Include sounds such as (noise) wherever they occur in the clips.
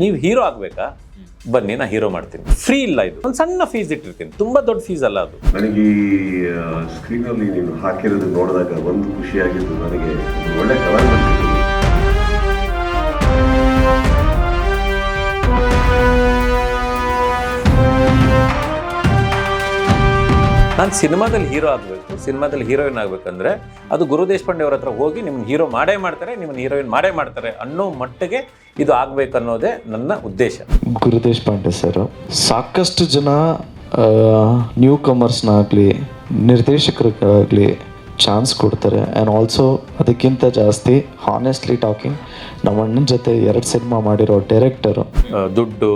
ನೀವು ಹೀರೋ ಆಗ್ಬೇಕಾ? ಬನ್ನಿ, ನಾ ಹೀರೋ ಮಾಡ್ತೀನಿ. ಫ್ರೀ ಇಲ್ಲ ಇದು. ಒಂದು ಸಣ್ಣ ಫೀಸ್ ಇಟ್ಟಿರ್ತೀನಿ. ತುಂಬಾ ದೊಡ್ಡ ಫೀಸ್ ಅಲ್ಲ ಅದು. ನನಗೆ ಈ ಸ್ಕ್ರೀನಲ್ಲಿ ನೀವು ಹಾಕಿರೋದು ನೋಡಿದಾಗ ಒಂದು ಖುಷಿಯಾಗಿದ್ದು ನನಗೆ ಒಳ್ಳೆ ಕಲರ್ ನಾನು ಸಿನಿಮಾದಲ್ಲಿ ಹೀರೋ ಆಗಬೇಕು ಸಿನಿಮಾದಲ್ಲಿ ಹೀರೋಯಿನ್ ಆಗಬೇಕಂದ್ರೆ ಅದು ಗುರು ದೇಶಪಾಂಡೆ ಅವ್ರ ಹತ್ರ ಹೋಗಿ ನಿಮ್ಗೆ ಹೀರೋ ಮಾಡೇ ಮಾಡ್ತಾರೆ ನಿಮ್ಮನ್ನ ಹೀರೋಯಿನ್ ಮಾಡೇ ಮಾಡ್ತಾರೆ ಅನ್ನೋ ಮಟ್ಟಿಗೆ ಇದು ಆಗಬೇಕು ಅನ್ನೋದೇ ನನ್ನ ಉದ್ದೇಶ. ಗುರು ದೇಶಪಾಂಡೆ ಸರ್ ಸಾಕಷ್ಟು ಜನ ನ್ಯೂ ಕಮರ್ಸ್ನಾಗಲಿ ನಿರ್ದೇಶಕರಿಗಾಗಲಿ ಚಾನ್ಸ್ ಕೊಡ್ತಾರೆ. ಆ್ಯಂಡ್ ಆಲ್ಸೋ ಅದಕ್ಕಿಂತ ಜಾಸ್ತಿ ಹಾನೆಸ್ಟ್ಲಿ ಟಾಕಿಂಗ್ ನಮ್ಮ ಅಣ್ಣನ ಜೊತೆ ಎರಡು ಸಿನಿಮಾ ಮಾಡಿರೋ ಡೈರೆಕ್ಟರು ದುಡ್ಡು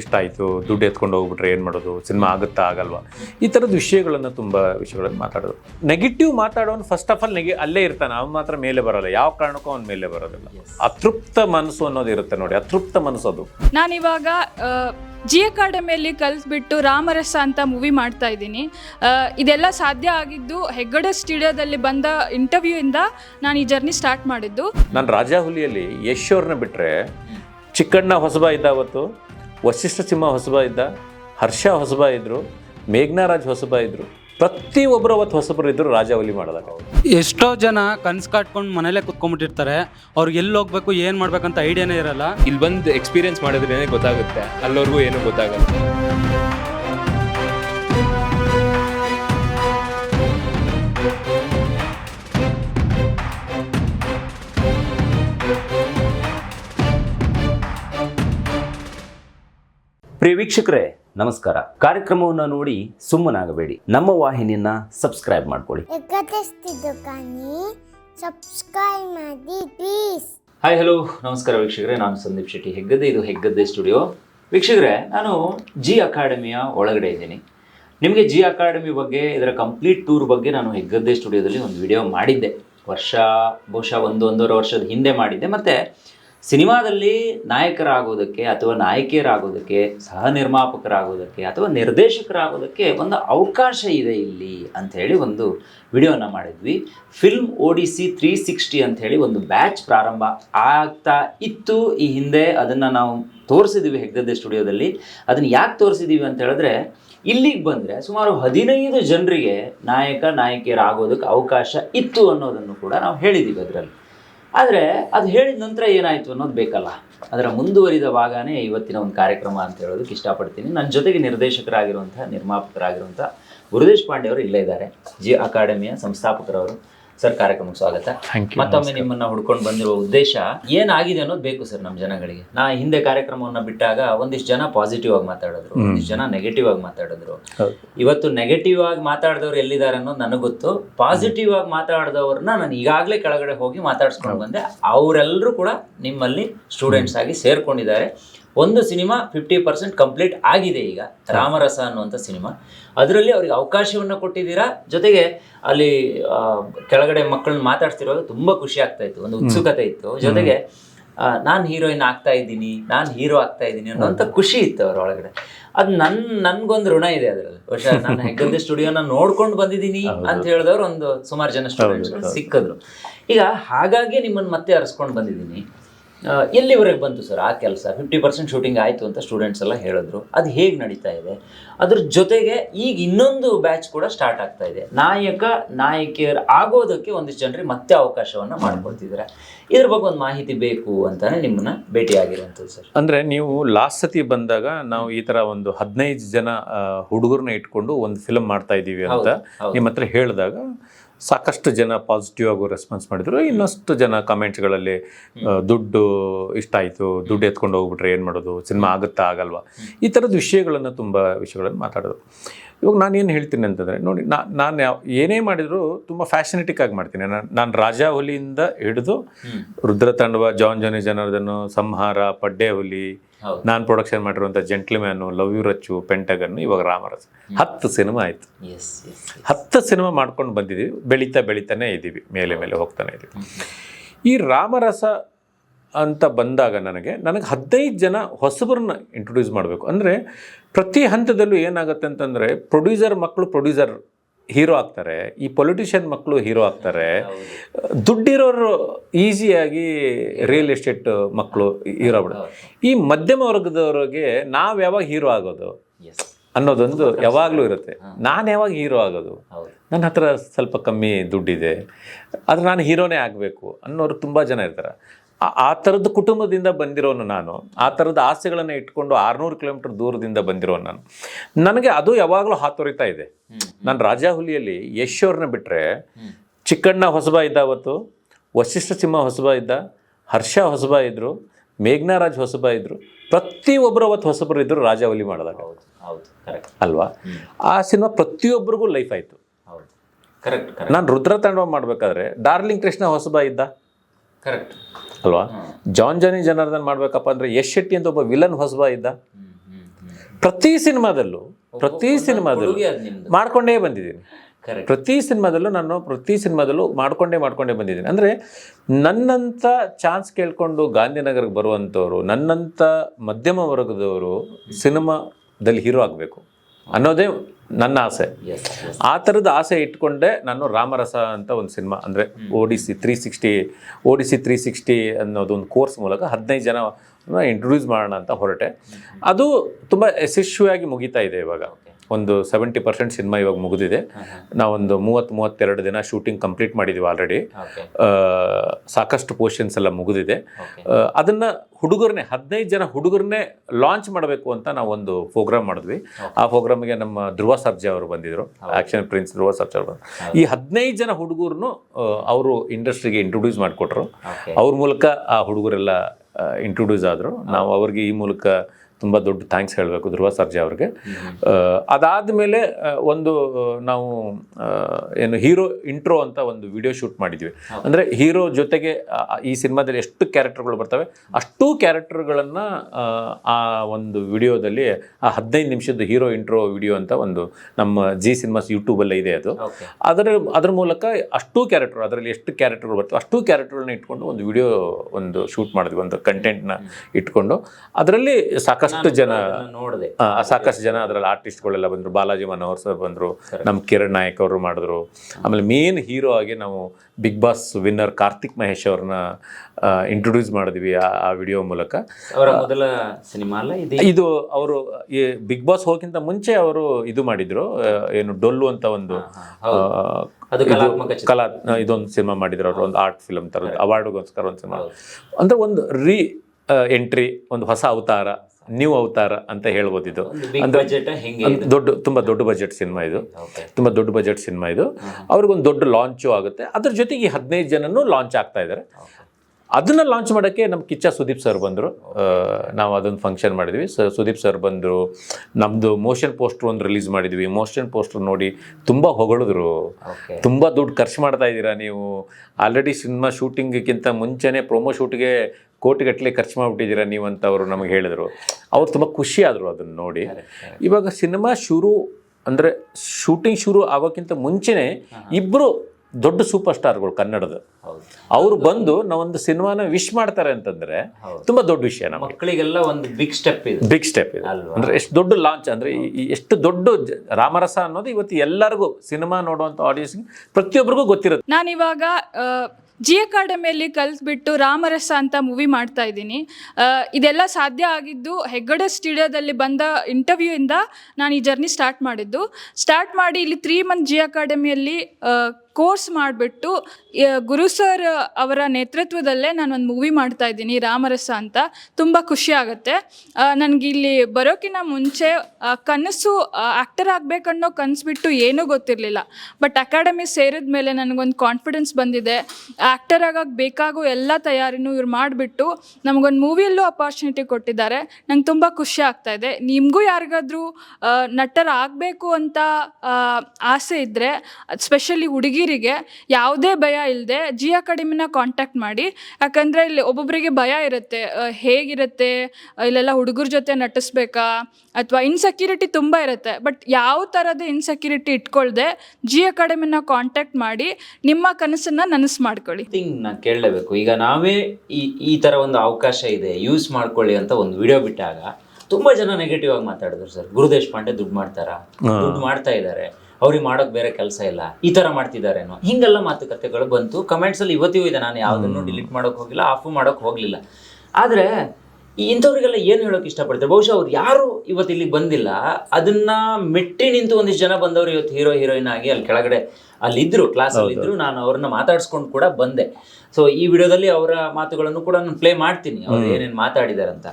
ಇಷ್ಟ ಆಯಿತು ದುಡ್ಡು ಎತ್ಕೊಂಡು ಹೋಗ್ಬಿಟ್ರೆ ಏನು ಮಾಡೋದು ಸಿನಿಮಾ ಆಗುತ್ತಾ ಆಗಲ್ವಾ? ಈ ಥರದ ವಿಷಯಗಳನ್ನು ತುಂಬ ವಿಷಯಗಳನ್ನು ಮಾತಾಡೋದು. ನೆಗೆಟಿವ್ ಮಾತಾಡೋನು ಫಸ್ಟ್ ಆಫ್ ಆಲ್ ನೆಗೆ ಅಲ್ಲೇ ಇರ್ತಾನೆ ಅವನು ಮಾತ್ರ ಮೇಲೆ ಬರೋಲ್ಲ. ಯಾವ ಕಾರಣಕ್ಕೂ ಅವ್ನು ಮೇಲೆ ಬರೋದಿಲ್ಲ. ಅತೃಪ್ತ ಮನಸ್ಸು ಅನ್ನೋದು ಇರುತ್ತೆ ನೋಡಿ ಅತೃಪ್ತ ಮನಸ್ಸು ಅದು. ನಾನಿವಾಗ ಜಿ ಅಕಾಡೆಮಿಯಲ್ಲಿ ಕಲ್ತ್ಬಿಟ್ಟು ರಾಮರಸ ಅಂತ ಮೂವಿ ಮಾಡ್ತಾ ಇದ್ದೀನಿ. ಇದೆಲ್ಲ ಸಾಧ್ಯ ಆಗಿದ್ದು ಹೆಗ್ಗಡೆ ಸ್ಟುಡಿಯೋದಲ್ಲಿ ಬಂದ ಇಂಟರ್ವ್ಯೂ ಇಂದ ನಾನು ಈ ಜರ್ನಿ ಸ್ಟಾರ್ಟ್ ಮಾಡಿದ್ದು. ನಾನು ರಾಜಾಹುಲಿಯಲ್ಲಿ ಯಶ್ ಅವ್ರನ್ನ ಬಿಟ್ಟರೆ ಚಿಕ್ಕಣ್ಣ ಹೊಸಬ ಇದ್ದ ಅವತ್ತು ವಶಿಷ್ಠ ಸಿಂಹ ಹೊಸಬ ಇದ್ದ ಹರ್ಷ ಹೊಸಬ ಇದ್ದರು ಮೇಘ್ನಾರಾಜ್ ಹೊಸಬ ಇದ್ದರು ಪ್ರತಿಯೊಬ್ಬರು ಅವತ್ತು ಹೊಸಬರು ಇದ್ದರು ರಾಜಾವಲಿ ಮಾಡಿದಾಗ ಎಷ್ಟೋ ಜನ ಕನ್ಸು ಕಾಟ್ಕೊಂಡು ಮನೇಲೆ ಕುತ್ಕೊಂಡ್ಬಿಟ್ಟಿರ್ತಾರೆ. ಅವ್ರಿಗೆ ಎಲ್ಲಿ ಹೋಗ್ಬೇಕು ಏನು ಮಾಡ್ಬೇಕಂತ ಐಡಿಯಾನೇ ಇರಲ್ಲ. ಇಲ್ಲಿ ಬಂದು ಎಕ್ಸ್ಪೀರಿಯನ್ಸ್ ಮಾಡಿದ್ರೇನೆ ಗೊತ್ತಾಗುತ್ತೆ? ಅಲ್ಲವರೆಗೂ ಏನೂ ಗೊತ್ತಾಗಲ್ಲ. ಪ್ರಿಯ ವೀಕ್ಷಕರೇ ನಮಸ್ಕಾರ. ಕಾರ್ಯಕ್ರಮವನ್ನು ನೋಡಿ ಸುಮ್ಮನಾಗಬೇಡಿ. ನಮ್ಮ ವಾಹಿನಿಯನ್ನ ಸಬ್ಸ್ಕ್ರೈಬ್ ಮಾಡ್ಕೊಳ್ಳಿ. ಎಕ್ಕತ್ತಿಸ್ತಿದ್ದು ಕಾನಿ ಸಬ್ಸ್ಕ್ರೈಬ್ ಮಾಡಿ ಪ್ಲೀಸ್ ಹಾಯ್ ಹಲೋ ನಮಸ್ಕಾರ ವೀಕ್ಷಕರೇ ನಾನು ಸಂದೀಪ್ ಶೆಟ್ಟಿ ಹೆಗ್ಗದ್ದೆ ಇದು ಹೆಗ್ಗದ್ದೆ ಸ್ಟುಡಿಯೋ ವೀಕ್ಷಕರೇ ನಾನು ಜಿ ಅಕಾಡೆಮಿಯ ಒಳಗಡೆ ಇದ್ದೀನಿ. ನಿಮಗೆ ಜಿ ಅಕಾಡೆಮಿ ಬಗ್ಗೆ ಇದರ ಕಂಪ್ಲೀಟ್ ಟೂರ್ ಬಗ್ಗೆ ನಾನು ಹೆಗ್ಗದ್ದೆ ಸ್ಟುಡಿಯೋದಲ್ಲಿ ಒಂದು ವಿಡಿಯೋ ಮಾಡಿದ್ದೆ. ವರ್ಷ ಬಹುಶಃ ಒಂದು ಒಂದೂವರೆ ವರ್ಷದ ಹಿಂದೆ ಮಾಡಿದ್ದೆ. ಮತ್ತು ಸಿನಿಮಾದಲ್ಲಿ ನಾಯಕರಾಗೋದಕ್ಕೆ ಅಥವಾ ನಾಯಕಿಯರಾಗೋದಕ್ಕೆ, ಸಹ ನಿರ್ಮಾಪಕರಾಗೋದಕ್ಕೆ ಅಥವಾ ನಿರ್ದೇಶಕರಾಗೋದಕ್ಕೆ ಒಂದು ಅವಕಾಶ ಇದೆ ಇಲ್ಲಿ ಅಂಥೇಳಿ ಒಂದು ವಿಡಿಯೋನ ಮಾಡಿದ್ವಿ. ಫಿಲ್ಮ್ ಓಡಿಸಿ ತ್ರೀ ಸಿಕ್ಸ್ಟಿ ಅಂಥೇಳಿ ಒಂದು ಬ್ಯಾಚ್ ಪ್ರಾರಂಭ ಆಗ್ತಾ ಇತ್ತು. ಈ ಹಿಂದೆ ಅದನ್ನು ನಾವು ತೋರಿಸಿದ್ದೀವಿ ಹೆಗ್ಗದ್ದೆ ಸ್ಟುಡಿಯೋದಲ್ಲಿ. ಅದನ್ನು ಯಾಕೆ ತೋರಿಸಿದ್ದೀವಿ ಅಂತ ಹೇಳಿದ್ರೆ, ಇಲ್ಲಿಗೆ ಬಂದರೆ ಸುಮಾರು ಹದಿನೈದು ಜನರಿಗೆ ನಾಯಕ, ನಾಯಕಿಯರಾಗೋದಕ್ಕೆ ಅವಕಾಶ ಇತ್ತು ಅನ್ನೋದನ್ನು ಕೂಡ ನಾವು ಹೇಳಿದ್ದೀವಿ ಅದರಲ್ಲಿ. ಆದರೆ ಅದು ಹೇಳಿದ ನಂತರ ಏನಾಯಿತು ಅನ್ನೋದು ಬೇಕಲ್ಲ. ಅದರ ಮುಂದುವರಿದ ಭಾಗನೇ ಇವತ್ತಿನ ಒಂದು ಕಾರ್ಯಕ್ರಮ ಅಂತ ಹೇಳೋದಕ್ಕೆ ಇಷ್ಟಪಡ್ತೀನಿ. ನನ್ನ ಜೊತೆಗೆ ನಿರ್ದೇಶಕರಾಗಿರುವಂಥ ನಿರ್ಮಾಪಕರಾಗಿರುವಂಥ ಗುರುದೇಶ್ ಪಾಂಡೆ ಅವರು ಇಲ್ಲೇ ಇದ್ದಾರೆ. ಜಿ ಅಕಾಡೆಮಿಯ ಸಂಸ್ಥಾಪಕರವರು. ಸರ್ ಕಾರ್ಯಕ್ರಮಕ್ಕೆ ಸ್ವಾಗತ. ಮತ್ತೊಮ್ಮೆ ನಿಮ್ಮನ್ನ ಹುಡ್ಕೊಂಡು ಬಂದಿರುವ ಉದ್ದೇಶ ಏನಾಗಿದೆ ಅನ್ನೋದು ಬೇಕು ಸರ್ ನಮ್ಮ ಜನಗಳಿಗೆ. ನಾ ಹಿಂದೆ ಕಾರ್ಯಕ್ರಮವನ್ನ ಬಿಟ್ಟಾಗ ಒಂದಿಷ್ಟು ಜನ ಪಾಸಿಟಿವ್ ಆಗಿ ಮಾತಾಡಿದ್ರು ಒಂದಿಷ್ಟು ಜನ ನೆಗೆಟಿವ್ ಆಗಿ ಮಾತಾಡಿದ್ರು. ಇವತ್ತು ನೆಗೆಟಿವ್ ಆಗಿ ಮಾತಾಡಿದವ್ರು ಎಲ್ಲಿದ್ದಾರೆ ಅನ್ನೋದು ನನಗೆ ಗೊತ್ತು. ಪಾಸಿಟಿವ್ ಆಗಿ ಮಾತಾಡಿದವ್ರನ್ನ ನಾನು ಈಗಾಗಲೇ ಕೆಳಗಡೆ ಹೋಗಿ ಮಾತಾಡಿಸ್ಕೊಂಡು ಬಂದೆ. ಅವರೆಲ್ಲರೂ ಕೂಡ ನಿಮ್ಮಲ್ಲಿ ಸ್ಟೂಡೆಂಟ್ಸ್ ಆಗಿ ಸೇರ್ಕೊಂಡಿದ್ದಾರೆ. ಒಂದು ಸಿನಿಮಾ ಫಿಫ್ಟಿ ಪರ್ಸೆಂಟ್ ಕಂಪ್ಲೀಟ್ ಆಗಿದೆ ಈಗ ರಾಮರಸ ಅನ್ನುವಂಥ ಸಿನಿಮಾ. ಅದರಲ್ಲಿ ಅವ್ರಿಗೆ ಅವಕಾಶವನ್ನು ಕೊಟ್ಟಿದ್ದೀರಾ? ಜೊತೆಗೆ ಅಲ್ಲಿ ಕೆಳಗಡೆ ಮಕ್ಕಳನ್ನ ಮಾತಾಡ್ತಿರೋದು ತುಂಬ ಖುಷಿ ಆಗ್ತಾ ಇತ್ತು ಒಂದು ಉತ್ಸುಕತೆ ಇತ್ತು. ಜೊತೆಗೆ ನಾನು ಹೀರೋಯಿನ್ ಆಗ್ತಾ ಇದ್ದೀನಿ ನಾನು ಹೀರೋ ಆಗ್ತಾ ಇದ್ದೀನಿ ಅನ್ನೋಂಥ ಖುಷಿ ಇತ್ತು ಅವ್ರ ಒಳಗಡೆ. ಅದು ನನ್ ನನ್ಗೊಂದು ಋಣ ಇದೆ ಅದರಲ್ಲಿ. ಬಹುಶಃ ನಾನು ಹೆಗ್ಗದ್ದೆ ಸ್ಟುಡಿಯೋನ ನೋಡ್ಕೊಂಡು ಬಂದಿದ್ದೀನಿ ಅಂತ ಹೇಳಿದವ್ರು ಒಂದು ಸುಮಾರು ಜನ ಸ್ಟೂಡೆಂಟ್ಸ್ ಸಿಕ್ಕಿದ್ರು. ಈಗ ಹಾಗಾಗಿ ನಿಮ್ಮನ್ನು ಮತ್ತೆ ಅರ್ಸ್ಕೊಂಡು ಬಂದಿದ್ದೀನಿ. ಎಲ್ಲಿವರೆಗೆ ಬಂತು ಸರ್ ಆ ಕೆಲಸ? ಫಿಫ್ಟಿ ಪರ್ಸೆಂಟ್ ಶೂಟಿಂಗ್ ಆಯಿತು ಅಂತ ಸ್ಟೂಡೆಂಟ್ಸ್ ಎಲ್ಲ ಹೇಳಿದ್ರು. ಅದು ಹೇಗೆ ನಡೀತಾ ಇದೆ? ಅದ್ರ ಜೊತೆಗೆ ಈಗ ಇನ್ನೊಂದು ಬ್ಯಾಚ್ ಕೂಡ ಸ್ಟಾರ್ಟ್ ಆಗ್ತಾ ಇದೆ. ನಾಯಕ ನಾಯಕಿಯರು ಆಗೋದಕ್ಕೆ ಒಂದಿಷ್ಟು ಜನರಿಗೆ ಮತ್ತೆ ಅವಕಾಶವನ್ನು ಮಾಡ್ಕೊಳ್ತಿದ್ದಾರೆ ಇದ್ರ ಬಗ್ಗೆ ಒಂದು ಮಾಹಿತಿ ಬೇಕು ಅಂತಾನೆ ನಿಮ್ಮನ್ನ ಭೇಟಿಯಾಗಿರುವಂಥದ್ದು ಸರ್. ಅಂದರೆ ನೀವು ಲಾಸ್ಟ್ ಸತಿ ಬಂದಾಗ ನಾವು ಈ ಥರ ಒಂದು ಹದಿನೈದು ಜನ ಹುಡುಗರನ್ನ ಇಟ್ಕೊಂಡು ಒಂದು ಫಿಲ್ಮ್ ಮಾಡ್ತಾ ಇದ್ದೀವಿ ಅಂತ. ನಿಮ್ಮ ಹತ್ರ ಹೇಳಿದಾಗ ಸಾಕಷ್ಟು ಜನ ಪಾಸಿಟಿವ್ ಆಗಿ ರೆಸ್ಪಾನ್ಸ್ ಮಾಡಿದ್ರು. ಇನ್ನಷ್ಟು ಜನ ಕಮೆಂಟ್ಸ್ಗಳಲ್ಲಿ ದುಡ್ಡು ಇಷ್ಟ ಆಯಿತು ದುಡ್ಡು ಎತ್ಕೊಂಡು ಹೋಗ್ಬಿಟ್ರೆ ಏನು ಮಾಡೋದು ಸಿನಿಮಾ ಆಗುತ್ತಾ ಆಗಲ್ವಾ? ಈ ಥರದ ವಿಷಯಗಳನ್ನು ತುಂಬ ವಿಷಯಗಳನ್ನು ಮಾತಾಡೋದು. ಇವಾಗ ನಾನು ಏನು ಹೇಳ್ತೀನಿ ಅಂತಂದರೆ ನೋಡಿ ನಾ ನಾನು ಯಾವ ಏನೇ ಮಾಡಿದರೂ ತುಂಬ ಫ್ಯಾಷನೆಟಿಕ್ ಆಗಿ ಮಾಡ್ತೀನಿ. ನಾನು ನಾನು ರಾಜಾ ಹುಲಿಯಿಂದ ಹಿಡಿದು ರುದ್ರ ತಾಂಡವ ಜಾನ್ ಜಾನಿ ಜನಾರ್ದನ್ ಸಂಹಾರ ಪಡ್ಡೆ ಹುಲಿ. ನಾನು ಪ್ರೊಡಕ್ಷನ್ ಮಾಡಿರುವಂಥ gentleman love you Rachchu Pentagon ಇವಾಗ ರಾಮರಸ ಹತ್ತು ಸಿನಿಮಾ ಆಯಿತು. ಹತ್ತು ಸಿನಿಮಾ ಮಾಡ್ಕೊಂಡು ಬಂದಿದ್ದೀವಿ ಬೆಳೀತಾ ಬೆಳೀತಾನೆ ಇದ್ದೀವಿ ಮೇಲೆ ಮೇಲೆ ಹೋಗ್ತಾನೆ ಇದ್ದೀವಿ ಈ ರಾಮರಸ ಅಂತ ಬಂದಾಗ ನನಗೆ ನನಗೆ ಹದಿನೈದು ಜನ ಹೊಸಬರನ್ನ ಇಂಟ್ರೊಡ್ಯೂಸ್ ಮಾಡಬೇಕು. ಅಂದರೆ ಪ್ರತಿ ಹಂತದಲ್ಲೂ ಏನಾಗುತ್ತೆ ಅಂತಂದರೆ ಪ್ರೊಡ್ಯೂಸರ್ ಮಕ್ಕಳು ಪ್ರೊಡ್ಯೂಸರ್ ಹೀರೋ ಆಗ್ತಾರೆ ಈ ಪೊಲಿಟಿಷಿಯನ್ ಮಕ್ಕಳು ಹೀರೋ ಆಗ್ತಾರೆ. ದುಡ್ಡಿರೋರು ಈಸಿಯಾಗಿ ರಿಯಲ್ ಎಸ್ಟೇಟ್ ಮಕ್ಕಳು ಹೀರೋ ಬಿಡ ಈ ಮಧ್ಯಮ ವರ್ಗದವ್ರಿಗೆ ನಾವು ಯಾವಾಗ ಹೀರೋ ಆಗೋದು? ಅನ್ನೋದೊಂದು ಯಾವಾಗಲೂ ಇರುತ್ತೆ. ನಾನು ಯಾವಾಗ ಹೀರೋ ಆಗೋದು? ನನ್ನ ಹತ್ರ ಸ್ವಲ್ಪ ಕಮ್ಮಿ ದುಡ್ಡಿದೆ. ಆದರೆ ನಾನು ಹೀರೋನೇ ಆಗಬೇಕು ಅನ್ನೋರು ತುಂಬ ಜನ ಇರ್ತಾರೆ. ಆ- ಆ ಥರದ ಕುಟುಂಬದಿಂದ ಬಂದಿರೋನು ನಾನು. ಆ ಥರದ ಆಸೆಗಳನ್ನು ಇಟ್ಕೊಂಡು ಆರುನೂರು ಕಿಲೋಮೀಟರ್ ದೂರದಿಂದ ಬಂದಿರೋನು ನಾನು. ನನಗೆ ಅದು ಯಾವಾಗಲೂ ಹಾತೊರಿತಾ ಇದೆ. ನಾನು ರಾಜಾಹುಲಿಯಲ್ಲಿ ಯಶ್ ಅವ್ರನ್ನ ಬಿಟ್ಟರೆ ಚಿಕ್ಕಣ್ಣ ಹೊಸಬ ಇದ್ದ ಅವತ್ತು ವಶಿಷ್ಠ ಸಿಂಹ ಹೊಸಬ ಇದ್ದ ಹರ್ಷ ಹೊಸಬ ಇದ್ದರು ಮೇಘ್ನಾರಾಜ್ ಹೊಸಬ ಇದ್ದರು ಪ್ರತಿಯೊಬ್ಬರು ಅವತ್ತು ಹೊಸಬರು ಇದ್ದರು ರಾಜಾಹುಲಿ ಮಾಡಿದಾಗ. ಹೌದು ಹೌದು ಕರೆಕ್ಟ್ ಅಲ್ವಾ? ಆ ಸಿನಿಮಾ ಪ್ರತಿಯೊಬ್ಬರಿಗೂ ಲೈಫ್ ಆಯಿತು. ಕರೆಕ್ಟ್ ನಾನು ರುದ್ರ ತಾಂಡವ ಮಾಡಬೇಕಾದ್ರೆ ಡಾರ್ಲಿಂಗ್ ಕೃಷ್ಣ ಹೊಸಬ ಇದ್ದ ಕರೆಕ್ಟ್ ಅಲ್ವಾ? ಜಾನ್ ಜಾನಿ ಜನಾರ್ದನ್ ಮಾಡ್ಬೇಕಪ್ಪ ಅಂದ್ರೆ ಯಶ್ ಶೆಟ್ಟಿ ಅಂತ ಒಬ್ಬ ವಿಲನ್ ಹೊಸಬ ಇದ್ದ. ಪ್ರತಿ ಸಿನಿಮಾದಲ್ಲೂ ಪ್ರತಿ ಸಿನಿಮಾದಲ್ಲೂ ಮಾಡ್ಕೊಂಡೇ ಬಂದಿದ್ದೀನಿ. ಪ್ರತಿ ಸಿನಿಮಾದಲ್ಲೂ ನಾನು ಪ್ರತಿ ಸಿನಿಮಾದಲ್ಲೂ ಮಾಡ್ಕೊಂಡೇ ಮಾಡ್ಕೊಂಡೇ ಬಂದಿದ್ದೀನಿ. ಅಂದರೆ ನನ್ನಂಥ ಚಾನ್ಸ್ ಕೇಳ್ಕೊಂಡು ಗಾಂಧಿನಗರಕ್ಕೆ ಬರುವಂಥವ್ರು ನನ್ನಂಥ ಮಧ್ಯಮ ವರ್ಗದವರು ಸಿನಿಮಾದಲ್ಲಿ ಹೀರೋ ಆಗಬೇಕು ಅನ್ನೋದೇ ನನ್ನ ಆಸೆ. ಆ ಥರದ ಆಸೆ ಇಟ್ಕೊಂಡೆ ನಾನು ರಾಮರಸ ಅಂತ ಒಂದು ಸಿನಿಮಾ ಅಂದರೆ ಓಡಿಸಿ ತ್ರೀ ಸಿಕ್ಸ್ಟಿ ಓಡಿಸಿ ತ್ರೀ ಸಿಕ್ಸ್ಟಿ ಅನ್ನೋದು ಒಂದು ಕೋರ್ಸ್ ಮೂಲಕ ಹದಿನೈದು ಜನ ಇಂಟ್ರೊಡ್ಯೂಸ್ ಮಾಡೋಣ ಅಂತ ಹೊರಟೆ. ಅದು ತುಂಬ ಯಶಸ್ವಿಯಾಗಿ ಮುಗಿತಾ ಇದೆ ಇವಾಗ. ಒಂದು ಸೆವೆಂಟಿ ಪರ್ಸೆಂಟ್ ಸಿನಿಮಾ ಇವಾಗ ಮುಗಿದಿದೆ. ನಾವೊಂದು ಮೂವತ್ತು ಮೂವತ್ತೆರಡು ದಿನ ಶೂಟಿಂಗ್ ಕಂಪ್ಲೀಟ್ ಮಾಡಿದ್ದೀವಿ ಆಲ್ರೆಡಿ ಸಾಕಷ್ಟು ಪೋರ್ಷನ್ಸ್ ಎಲ್ಲ ಮುಗಿದಿದೆ. ಅದನ್ನ ಹುಡುಗರನ್ನೇ ಹದಿನೈದು ಜನ ಹುಡುಗರನ್ನೇ ಲಾಂಚ್ ಮಾಡಬೇಕು ಅಂತ ನಾವು ಒಂದು ಪ್ರೋಗ್ರಾಮ್ ಮಾಡಿದ್ವಿ ಆ ಪ್ರೋಗ್ರಾಮ್ಗೆ ನಮ್ಮ ಧ್ರುವ ಸರ್ಜೆ ಅವರು ಬಂದಿದ್ರು. ಆಕ್ಷನ್ ಪ್ರಿನ್ಸ್ ಧ್ರುವ ಸರ್ಜಾ ಅವರು ಬಂದ್ರು. ಈ ಹದಿನೈದು ಜನ ಹುಡುಗರನ್ನು ಅವರು ಇಂಡಸ್ಟ್ರಿಗೆ ಇಂಟ್ರೊಡ್ಯೂಸ್ ಮಾಡಿಕೊಟ್ರು. ಅವ್ರ ಮೂಲಕ ಆ ಹುಡುಗರೆಲ್ಲ ಇಂಟ್ರೊಡ್ಯೂಸ್ ಆದರು. ನಾವು ಅವ್ರಿಗೆ ಈ ಮೂಲಕ ತುಂಬ ದೊಡ್ಡ ಥ್ಯಾಂಕ್ಸ್ ಹೇಳಬೇಕು ಧ್ರುವ ಸರ್ಜಾ ಅವ್ರಿಗೆ. ಅದಾದಮೇಲೆ ಒಂದು ನಾವು ಏನು ಹೀರೋ ಇಂಟ್ರೋ ಅಂತ ಒಂದು ವಿಡಿಯೋ ಶೂಟ್ ಮಾಡಿದ್ವಿ. ಅಂದರೆ ಹೀರೋ ಜೊತೆಗೆ ಈ ಸಿನಿಮಾದಲ್ಲಿ ಎಷ್ಟು ಕ್ಯಾರೆಕ್ಟರ್ಗಳು ಬರ್ತವೆ ಅಷ್ಟೂ ಕ್ಯಾರೆಕ್ಟರ್ಗಳನ್ನು ಆ ಒಂದು ವಿಡಿಯೋದಲ್ಲಿ ಆ ಹದಿನೈದು ನಿಮಿಷದ ಹೀರೋ ಇಂಟ್ರೋ ವಿಡಿಯೋ ಅಂತ ಒಂದು ನಮ್ಮ ಜಿ ಸಿನಿಮಾಸ್ ಯೂಟ್ಯೂಬಲ್ಲೇ ಇದೆ ಅದು. ಅದರ ಅದರ ಅದ್ರ ಮೂಲಕ ಅಷ್ಟೂ ಕ್ಯಾರೆಕ್ಟರ್ ಅದರಲ್ಲಿ ಎಷ್ಟು ಕ್ಯಾರೆಕ್ಟರ್ಗಳು ಬರ್ತವೆ ಅಷ್ಟೂ ಕ್ಯಾರೆಕ್ಟರ್ಗಳನ್ನ ಇಟ್ಕೊಂಡು ಒಂದು ವಿಡಿಯೋ ಒಂದು ಶೂಟ್ ಮಾಡಿದ್ವಿ ಒಂದು ಕಂಟೆಂಟ್ನ ಇಟ್ಕೊಂಡು. ಅದರಲ್ಲಿ ಸಾಕಷ್ಟು ಜನ ನೋಡಿದೆ. ಸಾಕಷ್ಟು ಜನ ಅದರಲ್ಲಿ ಆರ್ಟಿಸ್ಟ್ಗಳೆಲ್ಲ ಬಂದರು. ಬಾಲಾಜಿ ಮನೋಹರ್ ಸರ್ ಬಂದರು. ನಮ್ಮ ಕಿರಣ್ ನಾಯಕ್ ಅವರು ಮಾಡಿದ್ರು. ಆಮೇಲೆ ಮೇನ್ ಹೀರೋ ಆಗಿ ನಾವು Bigg Boss winner Karthik Mahesh ಅವ್ರನ್ನ ಇಂಟ್ರೊಡ್ಯೂಸ್ ಮಾಡಿದ್ವಿ ಆ ವಿಡಿಯೋ ಮೂಲಕ. ಅವರ ಮೊದಲ ಸಿನಿಮಾ ಅಲ್ಲ ಇದು? ಅವರು ಈ ಬಿಗ್ ಬಾಸ್ ಹೋಗಿಂತ ಮುಂಚೆ ಅವರು ಇದು ಮಾಡಿದ್ರು. ಏನು ಡೊಲ್ಲು ಅಂತ ಒಂದು. ಕಲಾ ಇದೊಂದು ಸಿನಿಮಾ ಮಾಡಿದ್ರು ಅವರು ಒಂದು ಆರ್ಟ್ ಫಿಲ್ಮ್ ತರ ಅವಾರ್ಡ್ಗೋಸ್ಕರ ಒಂದು ಸಿನಿಮಾ. ಅಂದ್ರೆ ಒಂದು ರೀ ಎಂಟ್ರಿ ಒಂದು ಹೊಸ ಅವತಾರ. ನ್ಯೂ ಅವತಾರ ಅಂತ ಹೇಳ್ಬೋದು ಇದು ಅಂದ್ರೆ ದೊಡ್ಡ ತುಂಬ ದೊಡ್ಡ ಬಜೆಟ್ ಸಿನಿಮಾ ಇದು. ತುಂಬಾ ದೊಡ್ಡ ಬಜೆಟ್ ಸಿನಿಮಾ ಇದು. ಅವ್ರಿಗೊಂದು ದೊಡ್ಡ ಲಾಂಚು ಆಗುತ್ತೆ. ಅದ್ರ ಜೊತೆಗೆ ಈ ಹದಿನೈದು ಜನನು ಲಾಂಚ್ ಆಗ್ತಾ ಇದ್ದಾರೆ ಅದನ್ನ ಲಾಂಚ್ ಮಾಡೋಕ್ಕೆ ನಮ್ಮ ಕಿಚ್ಚ ಸುದೀಪ್ ಸರ್ ಬಂದರು. ನಾವು ಅದೊಂದು ಫಂಕ್ಷನ್ ಮಾಡಿದ್ವಿ. ಸರ್ ಸುದೀಪ್ ಸರ್ ಬಂದರು. ನಮ್ಮದು ಮೋಷನ್ ಪೋಸ್ಟರ್ ಒಂದು ರಿಲೀಸ್ ಮಾಡಿದ್ವಿ. ಮೋಷನ್ ಪೋಸ್ಟರ್ ನೋಡಿ ತುಂಬ ಹೊಗಳಿದ್ರು. ತುಂಬ ದುಡ್ಡು ಖರ್ಚು ಮಾಡ್ತಾ ಇದ್ದೀರಾ ನೀವು. ಆಲ್ರೆಡಿ ಸಿನಿಮಾ ಶೂಟಿಂಗ್ಗಿಂತ ಮುಂಚೆನೇ ಪ್ರೊಮೋ ಶೂಟ್ಗೆ ಕೋಟಿಗಟ್ಟಲೆ ಖರ್ಚು ಮಾಡಿಬಿಟ್ಟಿದ್ದೀರಾ ನೀವು ಅಂತ ಅವರು ನಮಗೆ ಹೇಳಿದರು. ಅವ್ರು ತುಂಬ ಖುಷಿ ಆದರು ಅದನ್ನು ನೋಡಿ. ಇವಾಗ ಸಿನಿಮಾ ಶುರು ಅಂದರೆ ಶೂಟಿಂಗ್ ಶುರು ಆಗೋಕ್ಕಿಂತ ಮುಂಚೆನೇ ಇಬ್ಬರು ದೊಡ್ಡ ಸೂಪರ್ ಸ್ಟಾರ್ಗಳು ಕನ್ನಡದ. ಅವರು ಬಂದು ನಾವೊಂದು ಸಿನಿಮಾನ ವಿಶ್ ಮಾಡ್ತಾರೆ ಅಂತಂದ್ರೆ ತುಂಬಾ ದೊಡ್ಡ ವಿಷಯ ನಮ್ಮ ಮಕ್ಕಳಿಗೆಲ್ಲ ಒಂದು ಬಿಗ್ ಸ್ಟೆಪ್ ಇದೆ. ಬಿಗ್ ಸ್ಟೆಪ್ ಇದೆ. ಅಲ್ವಾ? ಅಂದ್ರೆ ಎಷ್ಟು ದೊಡ್ಡ ಲಾಂಚ್ ಅಂದ್ರೆ ಎಷ್ಟು ದೊಡ್ಡ ರಾಮರಸ ಅನ್ನೋದು ಇವತ್ತು ಎಲ್ಲರಿಗೂ ಸಿನಿಮಾ ನೋಡುವಂತ ಆಡಿಯನ್ಸ್ ಪ್ರತಿಯೊಬ್ಬರಿಗೂ ಗೊತ್ತಿರುತ್ತೆ. ನಾನಿವಾಗ ಜಿ ಅಕಾಡೆಮಿಯಲ್ಲಿ ಕಲ್ತ್ಬಿಟ್ಟು ರಾಮರಸ ಅಂತ ಮೂವಿ ಮಾಡ್ತಾ ಇದ್ದೀನಿ. ಇದೆಲ್ಲ ಸಾಧ್ಯ ಆಗಿದ್ದು ಹೆಗ್ಗಡೆ ಸ್ಟುಡಿಯೋದಲ್ಲಿ ಬಂದ ಇಂಟರ್ವ್ಯೂಯಿಂದ ನಾನು ಈ ಜರ್ನಿ ಸ್ಟಾರ್ಟ್ ಮಾಡಿದ್ದು. ಸ್ಟಾರ್ಟ್ ಮಾಡಿ ಇಲ್ಲಿ ತ್ರೀ ಮಂತ್ ಜಿ ಅಕಾಡೆಮಿಯಲ್ಲಿ ಕೋರ್ಸ್ ಮಾಡಿಬಿಟ್ಟು ಗುರು ಸರ್ ಅವರ ನೇತೃತ್ವದಲ್ಲೇ ನಾನು ಒಂದು ಮೂವಿ ಮಾಡ್ತಾ ಇದ್ದೀನಿ, ರಾಮರಸ ಅಂತ. ತುಂಬ ಖುಷಿ ಆಗುತ್ತೆ. ನನಗೆ ಇಲ್ಲಿ ಬರೋಕ್ಕಿಂತ ಮುಂಚೆ ಕನಸು ಆ್ಯಕ್ಟರ್ ಆಗಬೇಕನ್ನೋ ಕನಸು ಬಿಟ್ಟು ಏನೂ ಗೊತ್ತಿರಲಿಲ್ಲ. ಬಟ್ ಅಕಾಡೆಮಿ ಸೇರಿದ ಮೇಲೆ ನನಗೊಂದು ಕಾನ್ಫಿಡೆನ್ಸ್ ಬಂದಿದೆ. ಆ್ಯಕ್ಟರ್ ಆಗಕ್ಕೆ ಬೇಕಾಗೋ ಎಲ್ಲ ತಯಾರಿನೂ ಇವ್ರು ಮಾಡಿಬಿಟ್ಟು ನಮಗೊಂದು ಮೂವಿಯಲ್ಲೂ ಅಪಾರ್ಚುನಿಟಿ ಕೊಟ್ಟಿದ್ದಾರೆ. ನಂಗೆ ತುಂಬ ಖುಷಿ ಆಗ್ತಾ ಇದೆ. ನಿಮಗೂ ಯಾರಿಗಾದ್ರೂ ನಟರಾಗಬೇಕು ಅಂತ ಆಸೆ ಇದ್ದರೆ ಸ್ಪೆಷಲಿ ಹುಡುಗಿರಿಗೆ ಯಾವುದೇ ಭಯ ಇಲ್ಲದೆ ಜಿ ಅಕಾಡೆಮಿನ ಕಾಂಟ್ಯಾಕ್ಟ್ ಮಾಡಿ. ಯಾಕಂದರೆ ಇಲ್ಲಿ ಒಬ್ಬೊಬ್ಬರಿಗೆ ಭಯ ಇರುತ್ತೆ. ಹೇಗಿರುತ್ತೆ? ಇಲ್ಲೆಲ್ಲ ಹುಡುಗರ ಜೊತೆ ನಟಿಸ್ಬೇಕಾ? ಅಥವಾ ಇನ್ಸೆಕ್ಯೂರಿಟಿ ತುಂಬ ಇರುತ್ತೆ. ಬಟ್ ಯಾವ ಥರದ ಇನ್ಸೆಕ್ಯೂರಿಟಿ ಇಟ್ಕೊಳ್ದೆ ಜಿ ಅಕಾಡೆಮಿನ ಕಾಂಟ್ಯಾಕ್ಟ್ ಮಾಡಿ ನಿಮ್ಮ ಕನಸನ್ನು ನನಸು ಮಾಡ್ಕೊಳ್ಳಿ. ಥಿಂಗ್ ನಾನು ಕೇಳಲೇಬೇಕು. ಈಗ ನಾವೇ ಈ ಈ ಥರ ಒಂದು ಅವಕಾಶ ಇದೆ ಯೂಸ್ ಮಾಡ್ಕೊಳ್ಳಿ ಅಂತ ಒಂದು ವಿಡಿಯೋ ಬಿಟ್ಟಾಗ ತುಂಬಾ ಜನ ನೆಗೆಟಿವ್ ಆಗಿ ಮಾತಾಡಿದ್ರು ಸರ್. ಗುರುದೇಶ್ ಪಾಂಡೆ ದುಡ್ಡು ಮಾಡ್ತಾರಾ? ದುಡ್ಡು ಮಾಡ್ತಾ ಇದ್ದಾರೆ ಅವ್ರಿಗೆ ಮಾಡೋಕ್ ಬೇರೆ ಕೆಲಸ ಇಲ್ಲ. ಈ ತರ ಮಾಡ್ತಿದಾರೇನೋ ಹಿಂಗೆಲ್ಲ ಮಾತುಕತೆಗಳು ಬಂತು. ಕಮೆಂಟ್ಸ್ ಅಲ್ಲಿ ಇವತ್ತಿಗೂ ಇದೆ. ನಾನು ಯಾವ್ದನ್ನು ಡಿಲೀಟ್ ಮಾಡೋಕೆ ಹೋಗಿಲ್ಲ ಆಫು ಮಾಡೋಕೆ ಹೋಗ್ಲಿಲ್ಲ. ಆದ್ರೆ ಇಂಥವ್ರಿಗೆಲ್ಲ ಏನು ಹೇಳೋಕೆ ಇಷ್ಟಪಡ್ತಾರೆ? ಬಹುಶಃ ಅವ್ರು ಯಾರು ಇವತ್ತು ಇಲ್ಲಿ ಬಂದಿಲ್ಲ ಅದನ್ನ ಮೆಟ್ಟಿ ನಿಂತು ಒಂದಿಷ್ಟು ಜನ ಬಂದವರು ಇವತ್ತು ಹೀರೋ ಹೀರೋಯಿನ್ ಆಗಿ ಅಲ್ಲಿ ಕೆಳಗಡೆ ಅಲ್ಲಿ ಕ್ಲಾಸಲ್ಲಿ ಕ್ಲಾಸ್ ಅಲ್ಲಿ ಇದ್ರು ನಾನು ಅವ್ರನ್ನ ಮಾತಾಡ್ಸ್ಕೊಂಡು ಕೂಡ ಬಂದೆ. ಸೊ ಈ ವಿಡಿಯೋದಲ್ಲಿ ಅವರ ಮಾತುಗಳನ್ನು ಕೂಡ ನಾನು ಪ್ಲೇ ಮಾಡ್ತೀನಿ. ಅವ್ರು ಏನೇನು ಮಾತಾಡಿದಾರೆ ಅಂತ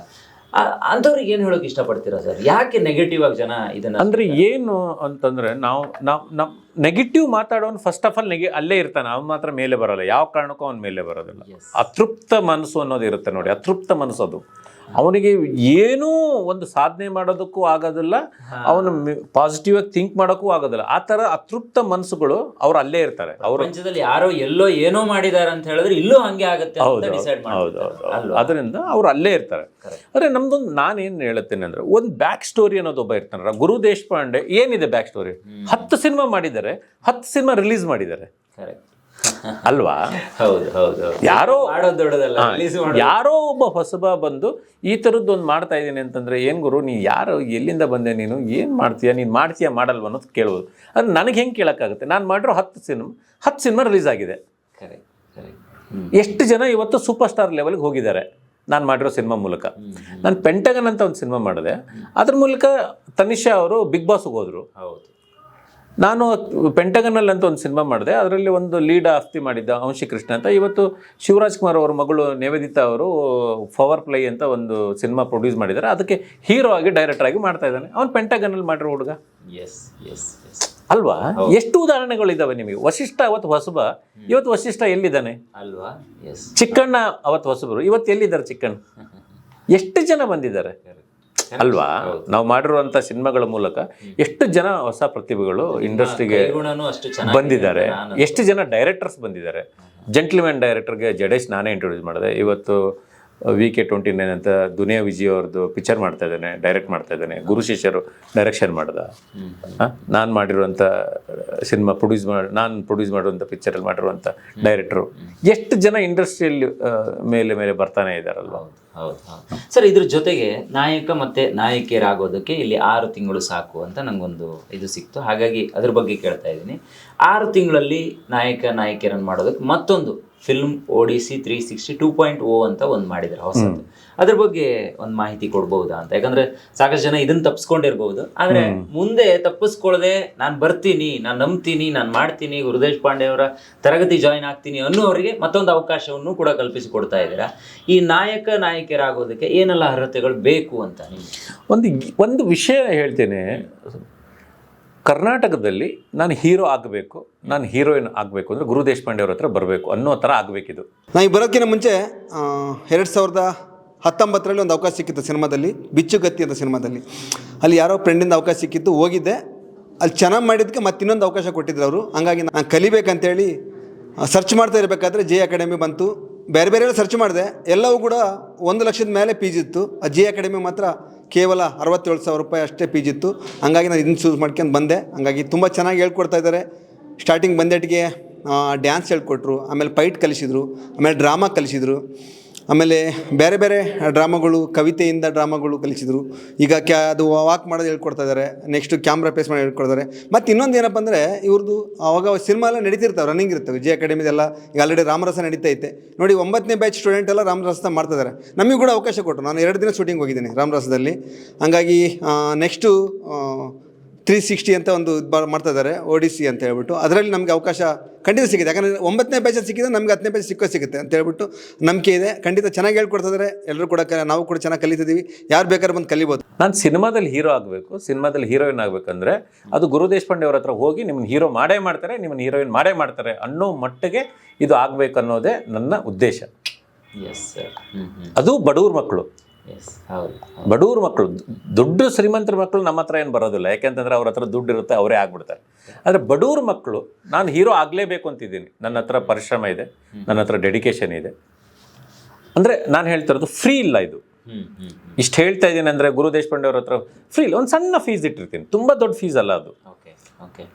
ಅಂಥವ್ರಿಗೆ ಏನು ಹೇಳೋಕೆ ಇಷ್ಟಪಡ್ತೀರಾ ಸರ್? ಯಾಕೆ ನೆಗೆಟಿವ್ ಆಗಿ ಜನ ಇದನ್ನ ಅಂದ್ರೆ ಏನು ಅಂತಂದ್ರೆ ನಾವು ನಾವು ನಮ್ ನೆಗೆಟಿವ್ ಮಾತಾಡೋನು ಫಸ್ಟ್ ಆಫ್ ಆಲ್ ನೆಗೆ ಅಲ್ಲೇ ಇರ್ತಾನೆ ಅವ್ನು ಮಾತ್ರ ಮೇಲೆ ಬರೋಲ್ಲ. ಯಾವ ಕಾರಣಕ್ಕೂ ಅವ್ನ ಮೇಲೆ ಬರೋದಿಲ್ಲ. ಅತೃಪ್ತ ಮನಸ್ಸು ಅನ್ನೋದು ಇರುತ್ತೆ ನೋಡಿ ಅತೃಪ್ತ ಮನಸ್ಸು ಅದು ಅವನಿಗೆ ಏನೂ ಒಂದು ಸಾಧನೆ ಮಾಡೋದಕ್ಕೂ ಆಗೋದಿಲ್ಲ ಅವನು ಪಾಸಿಟಿವ್ ಆಗಿ ಥಿಂಕ್ ಮಾಡೋಕ್ಕೂ ಆಗೋದಿಲ್ಲ. ಆ ಥರ ಅತೃಪ್ತ ಮನಸ್ಸುಗಳು ಅವ್ರು ಅಲ್ಲೇ ಇರ್ತಾರೆ. ಅವ್ರ ಯಾರೋ ಎಲ್ಲೋ ಏನೋ ಮಾಡಿದ್ದಾರೆ ಅಂತ ಹೇಳಿದ್ರೆ ಇಲ್ಲೂ ಹಂಗೆ ಆಗುತ್ತೆ ಹೌದು ಹೌದು ಅದರಿಂದ ಅವ್ರು ಅಲ್ಲೇ ಇರ್ತಾರೆ. ಅಂದರೆ ನಮ್ದು ನಮ್ದೊಂದು ನಾನೇನು ಹೇಳುತ್ತೇನೆ ಅಂದ್ರೆ ಒಂದು ಬ್ಯಾಕ್ ಸ್ಟೋರಿ ಅನ್ನೋದು ಒಬ್ಬ ಇರ್ತಾನಲ್ಲ ಗುರು ದೇಶಪಾಂಡೆ ಏನಿದೆ ಬ್ಯಾಕ್ ಸ್ಟೋರಿ ಹತ್ತು ಸಿನಿಮಾ ಮಾಡಿದ್ದಾರೆ ಹತ್ತು ಸಿನಿಮಾ ರಿಲೀಸ್ ಮಾಡಿದ್ದಾರೆ. Correct. ಅಲ್ವಾ? ಹೌದು ಹೌದು. ಯಾರೋ ಯಾರೋ ಒಬ್ಬ ಹೊಸಬ ಬಂದು ಈ ಥರದ್ದು ಒಂದು ಮಾಡ್ತಾ ಇದ್ದೀನಿ ಅಂತಂದ್ರೆ ಏನ್ ಗುರು ನೀ ಯಾರು ಎಲ್ಲಿಂದ ಬಂದೆ ನೀನು? ಏನು ಮಾಡ್ತೀಯ? ನೀನು ಮಾಡ್ತೀಯ ಮಾಡಲ್ವ ಅನ್ನೋದು ಕೇಳುವುದು. ಅದು ನನಗೆ ಹೆಂಗೆ ಕೇಳೋಕ್ಕಾಗುತ್ತೆ? ನಾನು ಮಾಡಿರೋ ಹತ್ತು ಸಿನಿಮಾ ಹತ್ತು ಸಿನಿಮಾ ರಿಲೀಸ್ ಆಗಿದೆ. ಎಷ್ಟು ಜನ ಇವತ್ತು ಸೂಪರ್ ಸ್ಟಾರ್ ಲೆವೆಲ್ಗೆ ಹೋಗಿದ್ದಾರೆ ನಾನು ಮಾಡಿರೋ ಸಿನಿಮಾ ಮೂಲಕ. ನಾನು ಪೆಂಟಗನ್ ಅಂತ ಒಂದು ಸಿನಿಮಾ ಮಾಡಿದೆ. ಅದ್ರ ಮೂಲಕ ತನಿಷಾ ಅವರು ಬಿಗ್ ಬಾಸ್ಗೆ ಹೋದರು. ಹೌದು. ನಾನು ಪೆಂಟಗನಲ್ಲಿ ಅಂತ ಒಂದು ಸಿನಿಮಾ ಮಾಡಿದೆ. ಅದರಲ್ಲಿ ಒಂದು ಲೀಡ್ ಆಸ್ತಿ ಮಾಡಿದ್ದ ಅಂಶಿ ಕೃಷ್ಣ ಅಂತ. ಇವತ್ತು ಶಿವರಾಜ್ ಕುಮಾರ್ ಅವರ ಮಗಳು ನಿವೇದಿತಾ ಅವರು ಪವರ್ ಪ್ಲೈ ಅಂತ ಒಂದು ಸಿನಿಮಾ ಪ್ರೊಡ್ಯೂಸ್ ಮಾಡಿದ್ದಾರೆ. ಅದಕ್ಕೆ ಹೀರೋ ಆಗಿ ಡೈರೆಕ್ಟರ್ ಆಗಿ ಮಾಡ್ತಾ ಇದ್ದಾನೆ. ಅವ್ನು ಪೆಂಟಗನಲ್ಲಿ ಮಾಡಿರೋ ಹುಡುಗ. ಎಸ್ ಎಸ್ ಎಸ್ ಅಲ್ವಾ? ಎಷ್ಟು ಉದಾಹರಣೆಗಳು ಇದಾವೆ ನಿಮಗೆ? ವಶಿಷ್ಠ ಅವತ್ತು ಹೊಸಬ ಇವತ್ತು ವಶಿಷ್ಠ ಎಲ್ಲಿದ್ದಾನೆ? ಅಲ್ವಾ? ಎಸ್ ಚಿಕ್ಕಣ್ಣ ಅವತ್ತು ಹೊಸಬರು ಇವತ್ತು ಎಲ್ಲಿದ್ದಾರೆ ಚಿಕ್ಕಣ್ಣ? (laughs) ಎಷ್ಟು ಜನ ಬಂದಿದ್ದಾರೆ? ಅಲ್ವಾ? ನಾವು ಮಾಡಿರುವಂತ ಸಿನಿಮಾಗಳ ಮೂಲಕ ಎಷ್ಟು ಜನ ಹೊಸ ಪ್ರತಿಭೆಗಳು ಇಂಡಸ್ಟ್ರಿಗೆ ಬಂದಿದ್ದಾರೆ. ಎಷ್ಟು ಜನ ಡೈರೆಕ್ಟರ್ಸ್ ಬಂದಿದ್ದಾರೆ? ಜೆಂಟ್ಲ್ಮ್ಯಾನ್ ಡೈರೆಕ್ಟರ್ಗೆ ಜಡೇಶ್ ನಾನೇ ಇಂಟ್ರೊಡ್ಯೂಸ್ ಮಾಡಿದೆ. ಇವತ್ತು ವಿ ಕೆ ಟ್ವೆಂಟಿ ನೈನ್ ಅಂತ ದುನಿಯಾ ವಿಜಯ್ ಅವ್ರದ್ದು ಪಿಕ್ಚರ್ ಮಾಡ್ತಾ ಇದ್ದಾನೆ ಡೈರೆಕ್ಟ್ ಮಾಡ್ತಾ ಇದ್ದಾನೆ. ಗುರು ಶಿಷ್ಯರು ಡೈರೆಕ್ಷನ್ ಮಾಡ್ದ. ನಾನು ಮಾಡಿರುವಂಥ ಸಿನಿಮಾ ಪ್ರೊಡ್ಯೂಸ್ ಮಾಡಿ ನಾನು ಪ್ರೊಡ್ಯೂಸ್ ಮಾಡಿರುವಂಥ ಪಿಕ್ಚರಲ್ಲಿ ಮಾಡಿರುವಂಥ ಡೈರೆಕ್ಟ್ರು ಎಷ್ಟು ಜನ ಇಂಡಸ್ಟ್ರಿಯಲ್ಲಿ ಮೇಲೆ ಮೇಲೆ ಬರ್ತಾನೆ ಇದ್ದಾರಲ್ವ ಹೌದು ಹೌದು. ಸರ್ ಇದ್ರ ಜೊತೆಗೆ ನಾಯಕ ಮತ್ತೆ ನಾಯಕಿಯರಾಗೋದಕ್ಕೆ ಇಲ್ಲಿ ಆರು ತಿಂಗಳು ಸಾಕು ಅಂತ ನಂಗೊಂದು ಇದು ಸಿಕ್ತು. ಹಾಗಾಗಿ ಅದ್ರ ಬಗ್ಗೆ ಕೇಳ್ತಾ ಇದ್ದೀನಿ. ಆರು ತಿಂಗಳಲ್ಲಿ ನಾಯಕ ನಾಯಕಿಯರನ್ನು ಮಾಡೋದಕ್ಕೆ ಮತ್ತೊಂದು ಫಿಲ್ಮ್ ಓಡಿಸಿ three sixty two point o ಅಂತ ಒಂದು ಮಾಡಿದ್ದಾರೆ ಹೊಸದು. ಅದ್ರ ಬಗ್ಗೆ ಒಂದು ಮಾಹಿತಿ ಕೊಡ್ಬೋದಾ ಅಂತ. ಯಾಕಂದ್ರೆ ಸಾಕಷ್ಟು ಜನ ಇದನ್ನ ತಪ್ಪಿಸ್ಕೊಂಡಿರ್ಬಹುದು ಆದ್ರೆ ಮುಂದೆ ತಪ್ಪಿಸ್ಕೊಳ್ಳದೆ ನಾನು ಬರ್ತೀನಿ ನಾನು ನಂಬ್ತೀನಿ ನಾನು ಮಾಡ್ತೀನಿ ಗುರುದೇಶ್ ಪಾಂಡೆ ಅವರ ತರಗತಿ ಜಾಯಿನ್ ಆಗ್ತೀನಿ ಅನ್ನೋರಿಗೆ ಮತ್ತೊಂದು ಅವಕಾಶವನ್ನು ಕೂಡ ಕಲ್ಪಿಸಿ ಕೊಡ್ತಾ ಇದ್ದೀರಾ? ಈ ನಾಯಕ ನಾಯಕಿಯರಾಗೋದಕ್ಕೆ ಏನೆಲ್ಲ ಅರ್ಹತೆಗಳು ಬೇಕು ಅಂತ ಒಂದು ಒಂದು ವಿಷಯ ಹೇಳ್ತೇನೆ. ಕರ್ನಾಟಕದಲ್ಲಿ ನಾನು ಹೀರೋ ಆಗಬೇಕು, ನಾನು ಹೀರೋಯಿನ್ ಆಗಬೇಕು ಅಂದರೆ ಗುರು ದೇಶಪಾಂಡೆ ಅವ್ರ ಹತ್ರ ಬರಬೇಕು ಅನ್ನೋ ಥರ ಆಗಬೇಕಿದು. ನಾನು ಬರೋಕ್ಕಿಂತ ಮುಂಚೆ ಎರಡು ಸಾವಿರದ ಹತ್ತೊಂಬತ್ತರಲ್ಲಿ ಒಂದು ಅವಕಾಶ ಸಿಕ್ಕಿತ್ತು ಸಿನಿಮಾದಲ್ಲಿ, ಬಿಚ್ಚುಗತ್ತಿ ಅಂತ ಸಿನಿಮಾದಲ್ಲಿ. ಅಲ್ಲಿ ಯಾರೋ ಫ್ರೆಂಡಿಂದ ಅವಕಾಶ ಸಿಕ್ಕಿತ್ತು, ಹೋಗಿದ್ದೆ. ಅಲ್ಲಿ ಚೆನ್ನಾಗಿ ಮಾಡಿದ್ದಕ್ಕೆ ಮತ್ತೆ ಇನ್ನೊಂದು ಅವಕಾಶ ಕೊಟ್ಟಿದ್ರು ಅವರು. ಹಂಗಾಗಿ ನಾನು ಕಲಿಬೇಕಂತೇಳಿ ಸರ್ಚ್ ಮಾಡ್ತಾ ಇರಬೇಕಾದ್ರೆ ಜೆ ಅಕಾಡೆಮಿ ಬಂತು. ಬೇರೆ ಬೇರೆ ಸರ್ಚ್ ಮಾಡಿದೆ. ಎಲ್ಲವೂ ಕೂಡ ಒಂದು ಲಕ್ಷದ ಮೇಲೆ ಫೀಸ್ ಇತ್ತು. ಆ ಜೆ ಅಕಾಡೆಮಿ ಮಾತ್ರ ಕೇವಲ ಅರವತ್ತೇಳು ಸಾವಿರ ರೂಪಾಯಿ ಅಷ್ಟೇ ಪೀಜ್ ಇತ್ತು. ಹಂಗಾಗಿ ನಾನು ಇದನ್ನು ಚೂಸ್ ಮಾಡ್ಕೊಂಡು ಬಂದೆ. ಹಂಗಾಗಿ ತುಂಬ ಚೆನ್ನಾಗಿ ಹೇಳ್ಕೊಡ್ತಾ ಇದ್ದಾರೆ. ಸ್ಟಾರ್ಟಿಂಗ್ ಬಂದೇಟಿಗೆ ಡ್ಯಾನ್ಸ್ ಹೇಳ್ಕೊಟ್ರು, ಆಮೇಲೆ ಪೈಟ್ ಕಲಿಸಿದ್ರು, ಆಮೇಲೆ ಡ್ರಾಮಾ ಕಲಿಸಿದ್ರು. ಆಮೇಲೆ ಬೇರೆ ಬೇರೆ ಡ್ರಾಮಾಗಳು, ಕವಿತೆಯಿಂದ ಡ್ರಾಮಾಗಳು ಕಲಿಸಿದ್ರು. ಈಗ ಕ್ಯಾ, ಅದು ವಾಕ್ ಮಾಡೋದು ಹೇಳ್ಕೊಡ್ತಾ ಇದ್ದಾರೆ. ನೆಕ್ಸ್ಟು ಕ್ಯಾಮ್ರಾ ಫೇಸ್ ಮಾಡಿ ಹೇಳ್ಕೊಡ್ತಾರೆ ಮತ್ತು ಇನ್ನೊಂದು ಏನಪ್ಪ ಅಂದರೆ ಇವ್ರದ್ದು ಆವಾಗ ಸಿನಿಮಾ ಎಲ್ಲ ನಡೀತಿರ್ತಾವೆ ರನ್ನಿಂಗ್ ಇರ್ತವೆ. ಜೆ ಅಕಾಡೆಮಿದೆಲ್ಲ ಈಗ ಆಲ್ರೆಡಿ ರಾಮರಸ ನಡೀತೈತೆ ನೋಡಿ ಒಂಬತ್ತನೇ ಬ್ಯಾಚ್ ಸ್ಟೂಡೆಂಟ್ ಎಲ್ಲ ರಾಮರಸ ಮಾಡ್ತಾ ಇದ್ದಾರೆ. ನಮಗೆ ಕೂಡ ಅವಕಾಶ ಕೊಟ್ಟರು ನಾನು ಎರಡು ದಿನ ಶೂಟಿಂಗ್ ಹೋಗಿದ್ದೀನಿ ರಾಮರಸದಲ್ಲಿ. ಹಂಗಾಗಿ ನೆಕ್ಸ್ಟು ತ್ರೀ ಸಿಕ್ಸ್ಟಿ ಅಂತ ಒಂದು ಇದ್ ಬ- ಮಾಡ್ತಾ ಇದ್ದಾರೆ ಒಡಿಸಿ ಅಂತ ಹೇಳ್ಬಿಟ್ಟು. ಅದರಲ್ಲಿ ನಮಗೆ ಅವಕಾಶ ಖಂಡಿತ ಸಿಗುತ್ತೆ. ಯಾಕಂದರೆ ಒಂಬತ್ತನೇ ಪೇಜ್ ಸಿಕ್ಕಿದ್ರೆ ನಮಗೆ ಹತ್ತನೇ ಬ್ಯಾಚ್ ಸಿಕ್ಕೋ ಸಿಗುತ್ತೆ ಅಂತ ಹೇಳ್ಬಿಟ್ಟು ನಂಬಿಕೆ ಇದೆ. ಖಂಡಿತ ಚೆನ್ನಾಗಿ ಹೇಳ್ಕೊಡ್ತಿದ್ದಾರೆ. ಎಲ್ಲರೂ ಕೂಡ ಕ- ನಾವು ಕೂಡ ಚೆನ್ನಾಗಿ ಕಲಿತಿದ್ದೀವಿ. ಯಾರು ಬೇಕಾದ್ರೂ ಬಂದು ಕಲಿಬೋದು. ನಾನು ಸಿನಿಮಾದಲ್ಲಿ ಹೀರೋ ಆಗಬೇಕು. ಸಿನಿಮಾದಲ್ಲಿ ಹೀರೋಯಿನ್ ಆಗಬೇಕಂದ್ರೆ ಅದು ಗುರು ದೇಶಪಾಂಡೆ ಅವ್ರ ಹತ್ರ ಹೋಗಿ ನಿಮ್ಮನ್ನ ಹೀರೋ ಮಾಡೇ ಮಾಡ್ತಾರೆ ನಿಮ್ಮನ್ನ ಹೀರೋಯಿನ್ ಮಾಡೇ ಮಾಡ್ತಾರೆ ಅನ್ನೋ ಮಟ್ಟಿಗೆ ಇದು ಆಗಬೇಕನ್ನೋದೇ ನನ್ನ ಉದ್ದೇಶ. ಎಸ್ ಸರ್ ಅದು ಬಡವ್ರ ಮಕ್ಕಳು. ಬಡವ್ರ ಮಕ್ಕಳು ದೊಡ್ಡ ಶ್ರೀಮಂತರ ಮಕ್ಕಳು ನಮ್ಮ ಹತ್ರ ಏನು ಬರೋದಿಲ್ಲ. ಯಾಕೆಂತಂದ್ರೆ ಅವ್ರ ಹತ್ರ ದುಡ್ಡು ಇರುತ್ತೆ ಅವರೇ ಆಗ್ಬಿಡ್ತಾರೆ. ಆದರೆ ಬಡವ್ರ ಮಕ್ಕಳು ನಾನು ಹೀರೋ ಆಗಲೇಬೇಕು ಅಂತಿದ್ದೀನಿ. ನನ್ನ ಹತ್ರ ಪರಿಶ್ರಮ ಇದೆ ನನ್ನ ಹತ್ರ ಡೆಡಿಕೇಶನ್ ಇದೆ. ಅಂದರೆ ನಾನು ಹೇಳ್ತಿರೋದು ಫ್ರೀ ಇಲ್ಲ ಇದು. ಇಷ್ಟು ಹೇಳ್ತಾ ಇದ್ದೀನಿ ಅಂದರೆ ಗುರು ದೇಶಪಾಂಡೆ ಅವ್ರ ಹತ್ರ ಫ್ರೀ ಇಲ್ಲ. ಒಂದು ಸಣ್ಣ ಫೀಸ್ ಇಟ್ಟಿರ್ತೀನಿ. ತುಂಬ ದೊಡ್ಡ ಫೀಸ್ ಅಲ್ಲ ಅದು.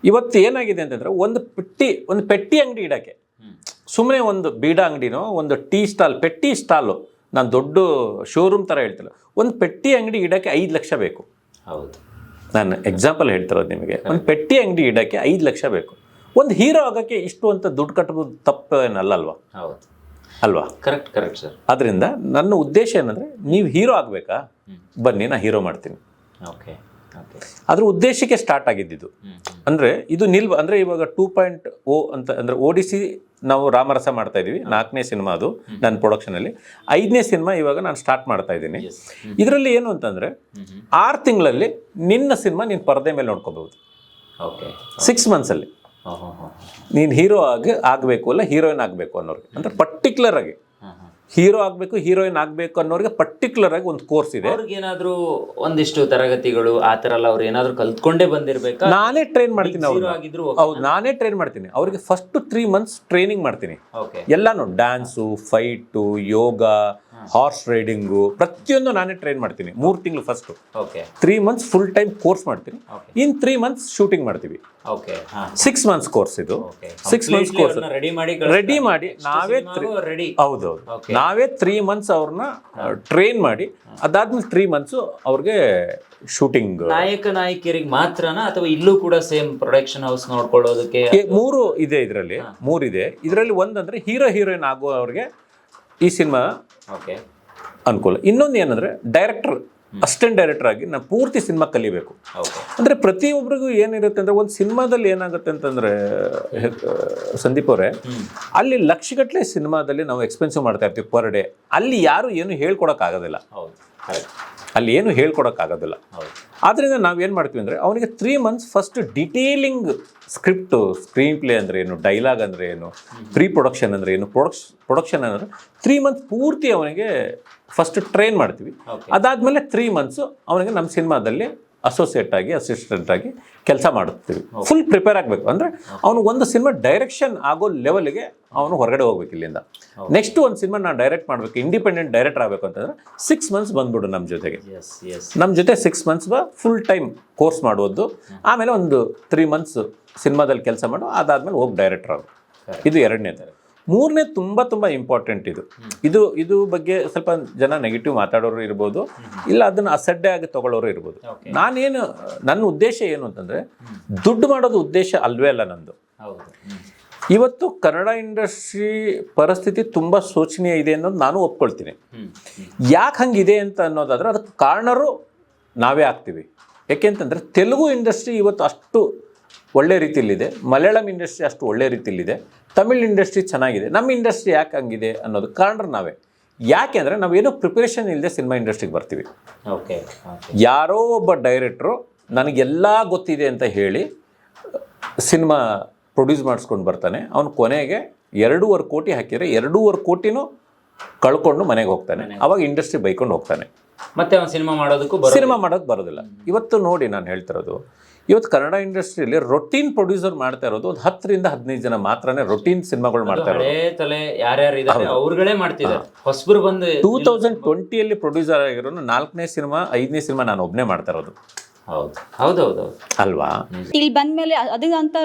ಇವತ್ತು ಏನಾಗಿದೆ ಅಂತಂದ್ರೆ ಒಂದು ಪೆಟ್ಟಿ ಒಂದು ಪೆಟ್ಟಿ ಅಂಗಡಿ ಇಡೋಕ್ಕೆ. ಸುಮ್ಮನೆ ಒಂದು ಬೀಡ ಅಂಗಡಿನೋ ಒಂದು ಟೀ ಸ್ಟಾಲ್ ಪೆಟ್ಟಿ ಸ್ಟಾಲು ನಾನು ದೊಡ್ಡ ಶೋರೂಮ್ ಥರ ಹೇಳ್ತಿಲ್ಲ ಒಂದು ಪೆಟ್ಟಿ ಅಂಗಡಿ ಇಡೋಕ್ಕೆ ಐದು ಲಕ್ಷ ಬೇಕು. ಹೌದು. ನಾನು ಎಕ್ಸಾಂಪಲ್ ಹೇಳ್ತಿರೋದು ನಿಮಗೆ ಒಂದು ಪೆಟ್ಟಿ ಅಂಗಡಿ ಇಡೋಕ್ಕೆ ಐದು ಲಕ್ಷ ಬೇಕು. ಒಂದು ಹೀರೋ ಆಗೋಕ್ಕೆ ಇಷ್ಟು ಅಂತ ದುಡ್ಡು ಕಟ್ಟೋದು ತಪ್ಪೇನಲ್ಲ ಅಲ್ವಾ ಹೌದು. ಅಲ್ವಾ? ಕರೆಕ್ಟ್ ಕರೆಕ್ಟ್ ಸರ್ ಅದರಿಂದ ನನ್ನ ಉದ್ದೇಶ ಏನಂದರೆ ನೀವು ಹೀರೋ ಆಗಬೇಕಾ? ಬನ್ನಿ ನಾನು ಹೀರೋ ಮಾಡ್ತೀನಿ. ಓಕೆ ಅದ್ರ ಉದ್ದೇಶಕ್ಕೆ ಸ್ಟಾರ್ಟ್ ಆಗಿದ್ದಿದ್ದು ಅಂದರೆ ಇದು ನಿಲ್ವ ಅಂದರೆ ಇವಾಗ ಟೂ ಪಾಯಿಂಟ್ ಓ ಅಂತ ಅಂದರೆ ಓಡಿಸಿ ಡಿ ಸಿ ನಾವು ರಾಮರಸ ಮಾಡ್ತಾ ಇದ್ದೀವಿ ನಾಲ್ಕನೇ ಸಿನಿಮಾ ಅದು ನನ್ನ ಪ್ರೊಡಕ್ಷನಲ್ಲಿ. ಐದನೇ ಸಿನಿಮಾ ಇವಾಗ ನಾನು ಸ್ಟಾರ್ಟ್ ಮಾಡ್ತಾ ಇದ್ದೀನಿ ಇದರಲ್ಲಿ ಏನು ಅಂತಂದರೆ ಆರು ತಿಂಗಳಲ್ಲಿ ನಿನ್ನ ಸಿನಿಮಾ ನೀನು ಪರದೆ ಮೇಲೆ ನೋಡ್ಕೋಬಹುದು. ಓಕೆ. ಸಿಕ್ಸ್ ಮಂತ್ಸಲ್ಲಿ ನೀನು ಹೀರೋ ಆಗಿ ಆಗಬೇಕು ಅಲ್ಲ ಹೀರೋಯಿನ್ ಆಗಬೇಕು ಅನ್ನೋರಿಗೆ. ಅಂದರೆ ಪರ್ಟಿಕ್ಯುಲರ್ ಆಗಿ. ಹೀರೋ ಆಗಬೇಕು ಹೀರೋಯಿನ್ ಆಗಬೇಕು ಅನ್ನೋರಿಗೆ ಪರ್ಟಿಕ್ಯುಲರ್ ಆಗಿ ಒಂದು ಕೋರ್ಸ್ ಇದೆ. ಅವ್ರಿಗೇನಾದ್ರೂ ಒಂದಿಷ್ಟು ತರಗತಿಗಳು ಆ ಥರ ಎಲ್ಲ ಅವ್ರು ಏನಾದ್ರು ಕಲ್ತ್ಕೊಂಡೇ ಬಂದಿರ್ಬೇಕು? ನಾನೇ ಟ್ರೈನ್ ಮಾಡ್ತೀನಿ ಅವರು ಆಗಿದ್ರು ಹೌದು ನಾನೇ ಟ್ರೈನ್ ಮಾಡ್ತೀನಿ. ಅವರಿಗೆ ಫಸ್ಟ್ ತ್ರೀ ಮಂತ್ಸ್ ಟ್ರೈನಿಂಗ್ ಮಾಡ್ತೀನಿ. ಓಕೆ ಎಲ್ಲಾನು ಡ್ಯಾನ್ಸು ಫೈಟು ಯೋಗ ಹಾರ್ಸ್ ರೈಡಿಂಗು ಪ್ರತಿಯೊಂದು ನಾನೇ ಟ್ರೈನ್ ಮಾಡ್ತೀನಿ ಮೂರು ತಿಂಗಳು first okay three months full time course ಮಾಡ್ತೀನಿ. ಇನ್ ತ್ರೀ ಮಂತ್ಸ್ ಶೂಟಿಂಗ್ ಮಾಡ್ತೀವಿ. ಓಕೆ ಸಿಕ್ಸ್ ಮಂತ್ಸ್ ಕೋರ್ಸ್ ಇದು. ಸಿಕ್ಸ್ ಮಂತ್ಸ್ ಕೋರ್ಸ್ ರೆಡಿ ಮಾಡಿ ರೆಡಿ ಮಾಡಿ ನಾವೇ ರೆಡಿ ಹೌದು. ನಾವೇ ತ್ರೀ ಮಂತ್ಸ್ ಅವ್ರನ್ನ ಟ್ರೈನ್ ಮಾಡಿ ಅದಾದ್ಮೇಲೆ ತ್ರೀ ಮಂತ್ಸ್ ಅವ್ರಿಗೆ ಶೂಟಿಂಗ್ ನಾಯಕ ನಾಯಕಿಯರಿಗೆ ಮಾತ್ರನಾ ಅಥವಾ ಇಲ್ಲೂ ಕೂಡ ಸೇಮ್ ಪ್ರೊಡಕ್ಷನ್ ಹೌಸ್ ನೋಡ್ಕೊಳ್ಳೋದಕ್ಕೆ? ಮೂರು ಇದೆ ಇದರಲ್ಲಿ. ಮೂರಿದೆ. ಇದೆ ಇದರಲ್ಲಿ ಒಂದಂದ್ರೆ ಹೀರೋ ಹೀರೋಯಿನ್ ಆಗುವವ್ರಿಗೆ ಈ ಸಿನಿಮಾ ಅನುಕೂಲ. ಇನ್ನೊಂದು ಏನಂದ್ರೆ ಡೈರೆಕ್ಟರ್ ಅಸ್ಟೆಂಟ್ ಡೈರೆಕ್ಟರ್ ಆಗಿ ನಾನು ಪೂರ್ತಿ ಸಿನಿಮಾ ಕಲಿಬೇಕು. ಓಕೆ. ಅಂದ್ರೆ ಪ್ರತಿಯೊಬ್ಬರಿಗೂ ಏನಿರುತ್ತೆ ಅಂದ್ರೆ ಒಂದು ಸಿನಿಮಾದಲ್ಲಿ ಏನಾಗುತ್ತೆ ಅಂತಂದ್ರೆ ಸಂದೀಪ್ ಅವರೇ ಅಲ್ಲಿ ಲಕ್ಷಗಟ್ಟಲೆ ಸಿನಿಮಾದಲ್ಲಿ ನಾವು ಎಕ್ಸ್ಪೆನ್ಸಿವ್ ಮಾಡ್ತಾ ಇರ್ತೀವಿ ಪರ್ ಡೇ ಅಲ್ಲಿ ಯಾರು ಏನು ಹೇಳ್ಕೊಡಕ್ಕಾಗೋದಿಲ್ಲ. ಅಲ್ಲಿ ಏನು ಹೇಳ್ಕೊಡಕ್ಕಾಗೋದಿಲ್ಲ. ನಾವು ನಾವೇನು ಮಾಡ್ತೀವಿ ಅಂದರೆ ಅವನಿಗೆ three months first detailing script screen play ಅಂದರೆ ಏನು ಡೈಲಾಗ್ ಅಂದರೆ ಏನು ಪ್ರೀ ಪ್ರೊಡಕ್ಷನ್ ಅಂದರೆ ಏನು ಪ್ರೊಡಕ್ಷ ಪ್ರೊಡಕ್ಷನ್ ಅಂದರೆ ತ್ರೀ ಮಂತ್ಸ್ ಪೂರ್ತಿ ಅವನಿಗೆ ಫಸ್ಟ್ ಟ್ರೈನ್ ಮಾಡ್ತೀವಿ. ಅದಾದಮೇಲೆ ತ್ರೀ ಮಂತ್ಸು ಅವನಿಗೆ ನಮ್ಮ ಸಿನಿಮಾದಲ್ಲಿ ಅಸೋಸಿಯೇಟ್ ಆಗಿ ಅಸಿಸ್ಟೆಂಟ್ ಆಗಿ ಕೆಲಸ ಮಾಡುತ್ತೀವಿ ಫುಲ್ ಪ್ರಿಪೇರ್ ಆಗಬೇಕು. ಅಂದರೆ ಅವನು ಒಂದು ಸಿನಿಮಾ ಡೈರೆಕ್ಷನ್ ಆಗೋ ಲೆವೆಲ್ಗೆ ಅವನು ಹೊರಗಡೆ ಹೋಗ್ಬೇಕು ಇಲ್ಲಿಂದ. ನೆಕ್ಸ್ಟ್ ಒಂದು ಸಿನಿಮಾ ನಾನು ಡೈರೆಕ್ಟ್ ಮಾಡಬೇಕು ಇಂಡಿಪೆಂಡೆಂಟ್ ಡೈರೆಕ್ಟರ್ ಆಗಬೇಕು ಅಂತಂದ್ರೆ ಸಿಕ್ಸ್ ಮಂತ್ಸ್ ಬಂದ್ಬಿಡು ನಮ್ಮ ಜೊತೆಗೆ. ನಮ್ಮ ಜೊತೆ six months full time course ಮಾಡುವುದು ಆಮೇಲೆ ಒಂದು ತ್ರೀ ಮಂತ್ಸ್ ಸಿನಿಮಾದಲ್ಲಿ ಕೆಲಸ ಮಾಡು ಅದಾದ್ಮೇಲೆ ಹೋಗಿ ಡೈರೆಕ್ಟರ್ ಆಗು ಇದು ಎರಡನೇದು ಮೂರನೇ ತುಂಬ ತುಂಬ ಇಂಪಾರ್ಟೆಂಟ್ ಇದು. ಇದು ಇದು ಬಗ್ಗೆ ಸ್ವಲ್ಪ ಜನ ನೆಗೆಟಿವ್ ಮಾತಾಡೋರು ಇರ್ಬೋದು ಇಲ್ಲ ಅದನ್ನು ಅಸಡ್ಡೆ ಆಗಿ ತಗೊಳ್ಳೋರು ಇರ್ಬೋದು. ನಾನೇನು ನನ್ನ ಉದ್ದೇಶ ಏನು ಅಂತಂದರೆ ದುಡ್ಡು ಮಾಡೋದು ಉದ್ದೇಶ ಅಲ್ವೇ ಅಲ್ಲ ನಂದು. ಹೌದು. ಇವತ್ತು ಕನ್ನಡ ಇಂಡಸ್ಟ್ರಿ ಪರಿಸ್ಥಿತಿ ತುಂಬ ಶೋಚನೀಯ ಇದೆ ಅನ್ನೋದು ನಾನು ಒಪ್ಕೊಳ್ತೀನಿ. ಯಾಕೆ ಹಂಗಿದೆ ಅಂತ ಅನ್ನೋದಾದ್ರೆ ಅದಕ್ಕೆ ಕಾರಣರು ನಾವೇ ಆಗ್ತೀವಿ. ಯಾಕೆಂತಂದರೆ ತೆಲುಗು ಇಂಡಸ್ಟ್ರಿ ಇವತ್ತು ಅಷ್ಟು ಒಳ್ಳೆ ರೀತಿಯಲ್ಲಿದೆ. ಮಲಯಾಳಂ ಇಂಡಸ್ಟ್ರಿ ಅಷ್ಟು ಒಳ್ಳೆ ರೀತಿಯಲ್ಲಿದೆ. ತಮಿಳ್ ಇಂಡಸ್ಟ್ರಿ ಚೆನ್ನಾಗಿದೆ. ನಮ್ಮ ಇಂಡಸ್ಟ್ರಿ ಯಾಕೆ ಹಂಗಿದೆ ಅನ್ನೋದು ಕಾರಣ ನಾವೇ. ಯಾಕೆ ಅಂದರೆ ನಾವೇನೋ ಪ್ರಿಪರೇಷನ್ ಇಲ್ಲದೆ ಸಿನಿಮಾ ಇಂಡಸ್ಟ್ರಿಗೆ ಬರ್ತೀವಿ. ಓಕೆ ಯಾರೋ ಒಬ್ಬ ಡೈರೆಕ್ಟ್ರು ನನಗೆಲ್ಲ ಗೊತ್ತಿದೆ ಅಂತ ಹೇಳಿ ಸಿನಿಮಾ ಪ್ರೊಡ್ಯೂಸ್ ಮಾಡಿಸ್ಕೊಂಡು ಬರ್ತಾನೆ. ಅವನು ಕೊನೆಗೆ ಎರಡೂವರೆ ಕೋಟಿ ಹಾಕಿದರೆ ಎರಡೂವರೆ ಕೋಟಿನೂ ಕಳ್ಕೊಂಡು ಮನೆಗೆ ಹೋಗ್ತಾನೆ. ಅವಾಗ ಇಂಡಸ್ಟ್ರಿ ಬೈಕೊಂಡು ಹೋಗ್ತಾನೆ. ಮತ್ತೆ ಅವನು ಸಿನಿಮಾ ಮಾಡೋದಕ್ಕೂ ಸಿನಿಮಾ ಮಾಡೋದು ಬರೋದಿಲ್ಲ. ಇವತ್ತು ನೋಡಿ ನಾನು ಹೇಳ್ತಿರೋದು ಇವತ್ತು ಕನ್ನಡ ಇಂಡಸ್ಟ್ರಿಯಲ್ಲಿ ರೊಟೀನ್ ಪ್ರೊಡ್ಯೂಸರ್ ಮಾಡ್ತಾ ಇರೋದು ಒಂದು ಹತ್ತರಿಂದ ಹದಿನೈದು ಜನ ಮಾತ್ರನೇ ರೊಟೀನ್ ಸಿನಿಮಾಗಳು ಮಾಡ್ತಾ ಇರೋದು. ಹಳೇ ತಲೆ ಯಾರ್ಯಾರು ಇದ್ದಾರೆ ಅವ್ರುಗಳೇ ಮಾಡ್ತಿದ್ದಾರೆ. ಹೊಸಬ್ರು ಬಂದು ಟೂ ತೌಸಂಡ್ ಟ್ವೆಂಟಿಯಲ್ಲಿ ಪ್ರೊಡ್ಯೂಸರ್ ಆಗಿರೋನು ನಾಲ್ಕನೇ ಸಿನಿಮಾ ಐದನೇ ಸಿನಿಮಾ ನಾನು ಒಬ್ಬನೇ ಮಾಡ್ತಾ ಇರೋದು. ಹೌದು. ಹೌದೌದು ಅಲ್ವಾ? ಇಲ್ಲಿ ಬಂದಮೇಲೆ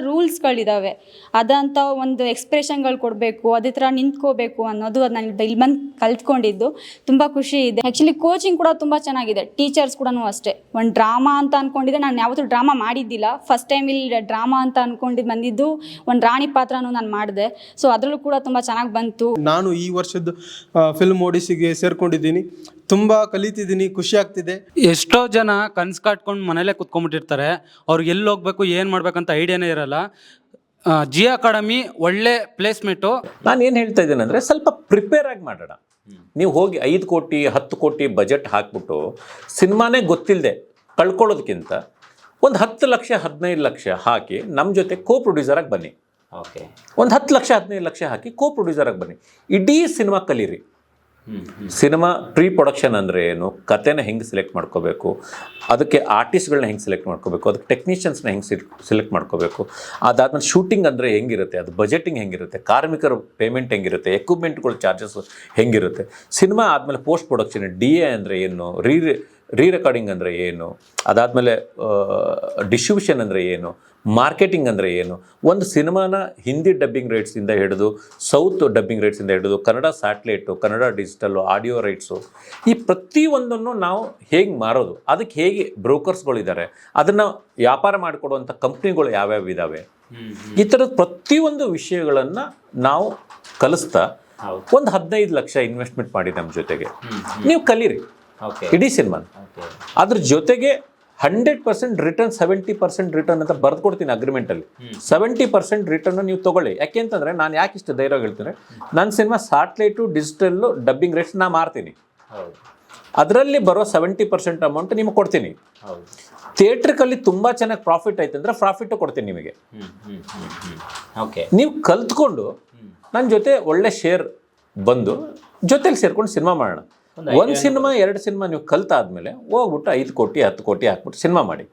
ರೂಲ್ಸ್ ಗಳಿದಾವೆ ಅದಂತ ಒಂದು ಎಕ್ಸ್ಪ್ರೆಷನ್ಗಳು ಕೊಡಬೇಕು ಅದೇ ತರ ನಿಂತ್ಕೋಬೇಕು ಅನ್ನೋದು ಅದು ನಾನು ಇಲ್ಲಿ ಬಂದು ಕಲ್ತ್ಕೊಂಡಿದ್ದು. ತುಂಬಾ ಖುಷಿ ಇದೆ. ಆಕ್ಚುಲಿ ಕೋಚಿಂಗ್ ಕೂಡ ತುಂಬಾ ಚೆನ್ನಾಗಿದೆ. ಟೀಚರ್ಸ್ ಕೂಡ ಅಷ್ಟೇ. ಒಂದು ಡ್ರಾಮಾ ಅಂತ ಅನ್ಕೊಂಡಿದ್ದೆ. ನಾನು ಯಾವತ್ತೂ ಡ್ರಾಮಾ ಮಾಡಿದ್ದಿಲ್ಲ. ಫಸ್ಟ್ ಟೈಮ್ ಇಲ್ಲಿ ಡ್ರಾಮಾ ಅಂತ ಅಂದ್ಕೊಂಡಿದ್ದು ಬಂದಿದ್ದು ಒಂದು ರಾಣಿ ಪಾತ್ರನೂ ನಾನು ಮಾಡಿದೆ. ಸೊ ಅದರಲ್ಲೂ ಕೂಡ ತುಂಬಾ ಚೆನ್ನಾಗಿ ಬಂತು. ನಾನು ಈ ವರ್ಷದ ಫಿಲ್ಮ್ ಓಡಿಸಿಗೆ ಸೇರ್ಕೊಂಡಿದ್ದೀನಿ. ತುಂಬ ಕಲಿತಿದ್ದೀನಿ ಖುಷಿ ಆಗ್ತಿದೆ. ಎಷ್ಟೋ ಜನ ಕನ್ಸು ಕಾಟ್ಕೊಂಡು ಮನೇಲೇ ಕುತ್ಕೊಂಡ್ಬಿಟ್ಟಿರ್ತಾರೆ. ಅವ್ರಿಗೆ ಎಲ್ಲಿ ಹೋಗ್ಬೇಕು ಏನು ಮಾಡ್ಬೇಕಂತ ಐಡಿಯಾನೇ ಇರಲ್ಲ. ಜಿ ಅಕಾಡೆಮಿ ಒಳ್ಳೆ ಪ್ಲೇಸ್ಮೆಂಟು. ನಾನು ಏನು ಹೇಳ್ತಾ ಇದ್ದೇನೆ ಅಂದರೆ ಸ್ವಲ್ಪ ಪ್ರಿಪೇರ್ ಆಗಿ ಮಾಡೋಣ. ನೀವು ಹೋಗಿ ಐದು ಕೋಟಿ ಹತ್ತು ಕೋಟಿ ಬಜೆಟ್ ಹಾಕ್ಬಿಟ್ಟು ಸಿನಿಮಾನೇ ಗೊತ್ತಿಲ್ಲದೆ ಕಳ್ಕೊಳ್ಳೋದಕ್ಕಿಂತ ಒಂದು ಹತ್ತು ಲಕ್ಷ ಹದಿನೈದು ಲಕ್ಷ ಹಾಕಿ ನಮ್ಮ ಜೊತೆ ಕೋ ಪ್ರೊಡ್ಯೂಸರಾಗಿ ಬನ್ನಿ. ಓಕೆ ಒಂದು ಹತ್ತು ಲಕ್ಷ ಹದಿನೈದು ಲಕ್ಷ ಹಾಕಿ ಕೋ ಪ್ರೊಡ್ಯೂಸರಾಗಿ ಬನ್ನಿ. ಇಡೀ ಸಿನಿಮಾ ಕಲೀರಿ. ಸಿನಿಮಾ ಪ್ರೀ ಪ್ರೊಡಕ್ಷನ್ ಅಂದರೆ ಏನು? ಕತೆನ ಹೆಂಗೆ ಸೆಲೆಕ್ಟ್ ಮಾಡ್ಕೋಬೇಕು? ಅದಕ್ಕೆ ಆರ್ಟಿಸ್ಟ್ಗಳನ್ನ ಹೆಂಗೆ ಸೆಲೆಕ್ಟ್ ಮಾಡ್ಕೋಬೇಕು? ಅದಕ್ಕೆ ಟೆಕ್ನಿಷಿಯನ್ಸ್ನ ಹೆಂಗೆ ಸೆಲೆಕ್ಟ್ ಮಾಡ್ಕೋಬೇಕು? ಅದಾದ್ಮೇಲೆ ಶೂಟಿಂಗ್ ಅಂದರೆ ಹೆಂಗಿರುತ್ತೆ? ಅದು ಬಜೆಟಿಂಗ್ ಹೆಂಗಿರುತ್ತೆ? ಕಾರ್ಮಿಕರ ಪೇಮೆಂಟ್ ಹೆಂಗಿರುತ್ತೆ? ಎಕ್ವಿಪ್ಮೆಂಟ್ಗಳ ಚಾರ್ಜಸ್ ಹೆಂಗಿರುತ್ತೆ? ಸಿನಿಮಾ ಆದಮೇಲೆ ಪೋಸ್ಟ್ ಪ್ರೊಡಕ್ಷನ್ ಡಿ ಎ ಅಂದರೆ ಏನು? ರೀ ರೀ ರೆಕಾರ್ಡಿಂಗ್ ಅಂದರೆ ಏನು? ಅದಾದಮೇಲೆ ಡಿಸ್ಟ್ರಿಬ್ಯೂಷನ್ ಅಂದರೆ ಏನು? ಮಾರ್ಕೆಟಿಂಗ್ ಅಂದರೆ ಏನು? ಒಂದು ಸಿನಿಮಾನ ಹಿಂದಿ ಡಬ್ಬಿಂಗ್ ರೈಟ್ಸಿಂದ ಹಿಡಿದು ಸೌತ್ ಡಬ್ಬಿಂಗ್ ರೈಟ್ಸಿಂದ ಹಿಡಿದು Kannada satellite Kannada digital audio rights ಈ ಪ್ರತಿಯೊಂದನ್ನು ನಾವು ಹೇಗೆ ಮಾರೋದು? ಅದಕ್ಕೆ ಹೇಗೆ ಬ್ರೋಕರ್ಸ್ಗಳಿದ್ದಾರೆ ಅದನ್ನು ವ್ಯಾಪಾರ ಮಾಡಿಕೊಡುವಂಥ ಕಂಪ್ನಿಗಳು ಯಾವ್ಯಾವ ಇದ್ದಾವೆ ಈ ಥರದ ಪ್ರತಿಯೊಂದು ವಿಷಯಗಳನ್ನು ನಾವು ಕಲಿಸ್ತಾ ಒಂದು ಹದಿನೈದು ಲಕ್ಷ ಇನ್ವೆಸ್ಟ್ಮೆಂಟ್ ಮಾಡಿ ನಮ್ಮ ಜೊತೆಗೆ. ನೀವು ಕಲೀರಿ. ಇಡೀ ಸಿನಿಮಾ ಅದ್ರ ಜೊತೆಗೆ hundred percent return seventy percent return ಅಂತ ಬರ್ದು ಕೊಡ್ತೀನಿ ಅಗ್ರಿಮೆಂಟಲ್ಲಿ ಸೆವೆಂಟಿ ಪರ್ಸೆಂಟ್ ರಿಟರ್ನ್ ನೀವು ತಗೊಳ್ಳಿ. ಯಾಕೆ ಅಂತಂದರೆ ನಾನು ಯಾಕೆ ಇಷ್ಟು ಧೈರ್ಯ ಹೇಳ್ತೀನಿ? ನನ್ನ cinema satellite digital dubbing rights ನಾ ಮಾರ್ತೀನಿ. ಅದರಲ್ಲಿ ಬರೋ ಸೆವೆಂಟಿ ಪರ್ಸೆಂಟ್ ಅಮೌಂಟ್ ನಿಮಗೆ ಕೊಡ್ತೀನಿ. ಥಿಯೇಟ್ರಿಕಲ್ಲಿ ತುಂಬ ಚೆನ್ನಾಗಿ ಪ್ರಾಫಿಟ್ ಆಯ್ತು ಅಂದರೆ ಪ್ರಾಫಿಟ್ ಕೊಡ್ತೀನಿ ನಿಮಗೆ. ಓಕೆ ನೀವು ಕಲ್ತ್ಕೊಂಡು ನನ್ನ ಜೊತೆ ಒಳ್ಳೆ ಶೇರ್ ಬಂದು ಜೊತೆಲಿ ಸೇರ್ಕೊಂಡು ಸಿನಿಮಾ ಮಾಡೋಣ. ಒಂದು ಸಿನಿಮಾ ಎರಡು ಸಿನಿಮಾ ನೀವು ಕಲ್ತಾದ್ಮೇಲೆ ಹೋಗ್ಬಿಟ್ಟು ಐದು ಕೋಟಿ ಹತ್ತು ಕೋಟಿ ಹಾಕ್ಬಿಟ್ಟು ಸಿನಿಮಾ ಮಾಡಿ.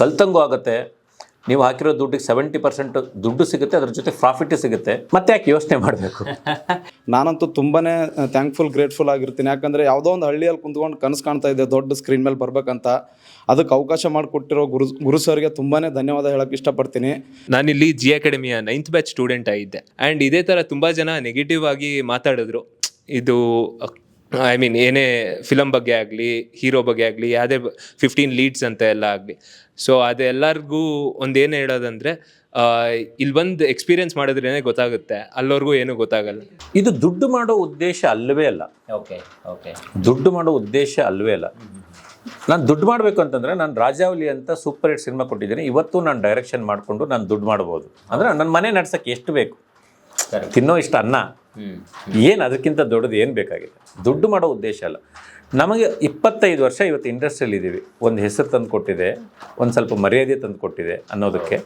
ಕಲ್ತಂಗೂ ಆಗುತ್ತೆ. ನೀವು ಹಾಕಿರೋ ದುಡ್ಡಿಗೆ ಸೆವೆಂಟಿ ಪರ್ಸೆಂಟ್ ದುಡ್ಡು ಸಿಗುತ್ತೆ ಅದ್ರ ಜೊತೆ ಪ್ರಾಫಿಟ್ ಸಿಗುತ್ತೆ. ಮತ್ತೆ ಯಾಕೆ ಯೋಚನೆ ಮಾಡಬೇಕು? (laughs) ನಾನಂತೂ ತುಂಬಾ ಥ್ಯಾಂಕ್ಫುಲ್ ಗ್ರೇಟ್ಫುಲ್ ಆಗಿರ್ತೀನಿ. ಯಾಕಂದ್ರೆ ಯಾವುದೋ ಒಂದು ಹಳ್ಳಿಯಲ್ಲಿ ಕುಂತ್ಕೊಂಡು ಕನಸು ಕಾಣ್ತಾ ಇದ್ದೆ ದೊಡ್ಡ ಸ್ಕ್ರೀನ್ ಮೇಲೆ ಬರ್ಬೇಕಂತ. ಅದಕ್ಕೆ ಅವಕಾಶ ಮಾಡಿಕೊಟ್ಟಿರೋ ಗುರು ಗುರು ಸರ್ಗೆ ತುಂಬಾ ಧನ್ಯವಾದ ಹೇಳಕ್ಕೆ ಇಷ್ಟಪಡ್ತೀನಿ. ನಾನಿಲ್ಲಿ ಜಿ ಅಕಾಡೆಮಿಯ ನೈನ್ತ್ ಬ್ಯಾಚ್ ಸ್ಟೂಡೆಂಟ್ ಆಗಿದ್ದೆ. ಆ್ಯಂಡ್ ಇದೇ ಥರ ತುಂಬ ಜನ ನೆಗೆಟಿವ್ ಆಗಿ ಮಾತಾಡಿದ್ರು. ಇದು ಐ ಮೀನ್ ಏನೇ ಫಿಲಮ್ ಬಗ್ಗೆ ಆಗಲಿ ಹೀರೋ ಬಗ್ಗೆ ಆಗಲಿ ಯಾವುದೇ ಫಿಫ್ಟೀನ್ ಲೀಡ್ಸ್ ಅಂತ ಎಲ್ಲ ಆಗಲಿ. ಸೊ ಅದೆಲ್ಲರಿಗೂ ಏನು ಹೇಳೋದಂದರೆ ಇಲ್ಲಿ ಬಂದು ಎಕ್ಸ್ಪೀರಿಯನ್ಸ್ ಮಾಡಿದ್ರೇ ಗೊತ್ತಾಗುತ್ತೆ ಅಲ್ಲವ್ರಿಗೂ ಏನೂ ಗೊತ್ತಾಗಲ್ಲ. ಇದು ದುಡ್ಡು ಮಾಡೋ ಉದ್ದೇಶ ಅಲ್ಲವೇ ಅಲ್ಲ. ಓಕೆ ಓಕೆ ದುಡ್ಡು ಮಾಡೋ ಉದ್ದೇಶ ಅಲ್ಲವೇ ಅಲ್ಲ. ನಾನು ದುಡ್ಡು ಮಾಡಬೇಕು ಅಂತಂದರೆ ನಾನು ರಾಜಾವಲಿ ಅಂತ ಸೂಪರ್ ಹಿಟ್ ಸಿನಿಮಾ ಕೊಟ್ಟಿದ್ದೀನಿ. ಇವತ್ತು ನಾನು ಡೈರೆಕ್ಷನ್ ಮಾಡಿಕೊಂಡು ನಾನು ದುಡ್ಡು ಮಾಡ್ಬೋದು. ಅಂದರೆ ನನ್ನ ಮನೆ ನಡ್ಸೋಕ್ಕೆ ಎಷ್ಟು ಬೇಕು? ತಿನ್ನೋ ಇಷ್ಟ ಅನ್ನ. ಏನು ಅದಕ್ಕಿಂತ ದೊಡ್ಡದು ಏನು ಬೇಕಾಗಿದೆ ದುಡ್ಡು ಮಾಡೋ ಉದ್ದೇಶ ಅಲ್ಲ. ನಮಗೆ ಇಪ್ಪತ್ತೈದು ವರ್ಷ ಇವತ್ತು ಇಂಡಸ್ಟ್ರಿಯಲ್ಲಿ ಇದ್ದೀವಿ. ಒಂದು ಹೆಸರು ತಂದು ಕೊಟ್ಟಿದೆ ಒಂದು ಸ್ವಲ್ಪ ಮರ್ಯಾದೆ ತಂದು ಕೊಟ್ಟಿದೆ ಅನ್ನೋದಕ್ಕೆ.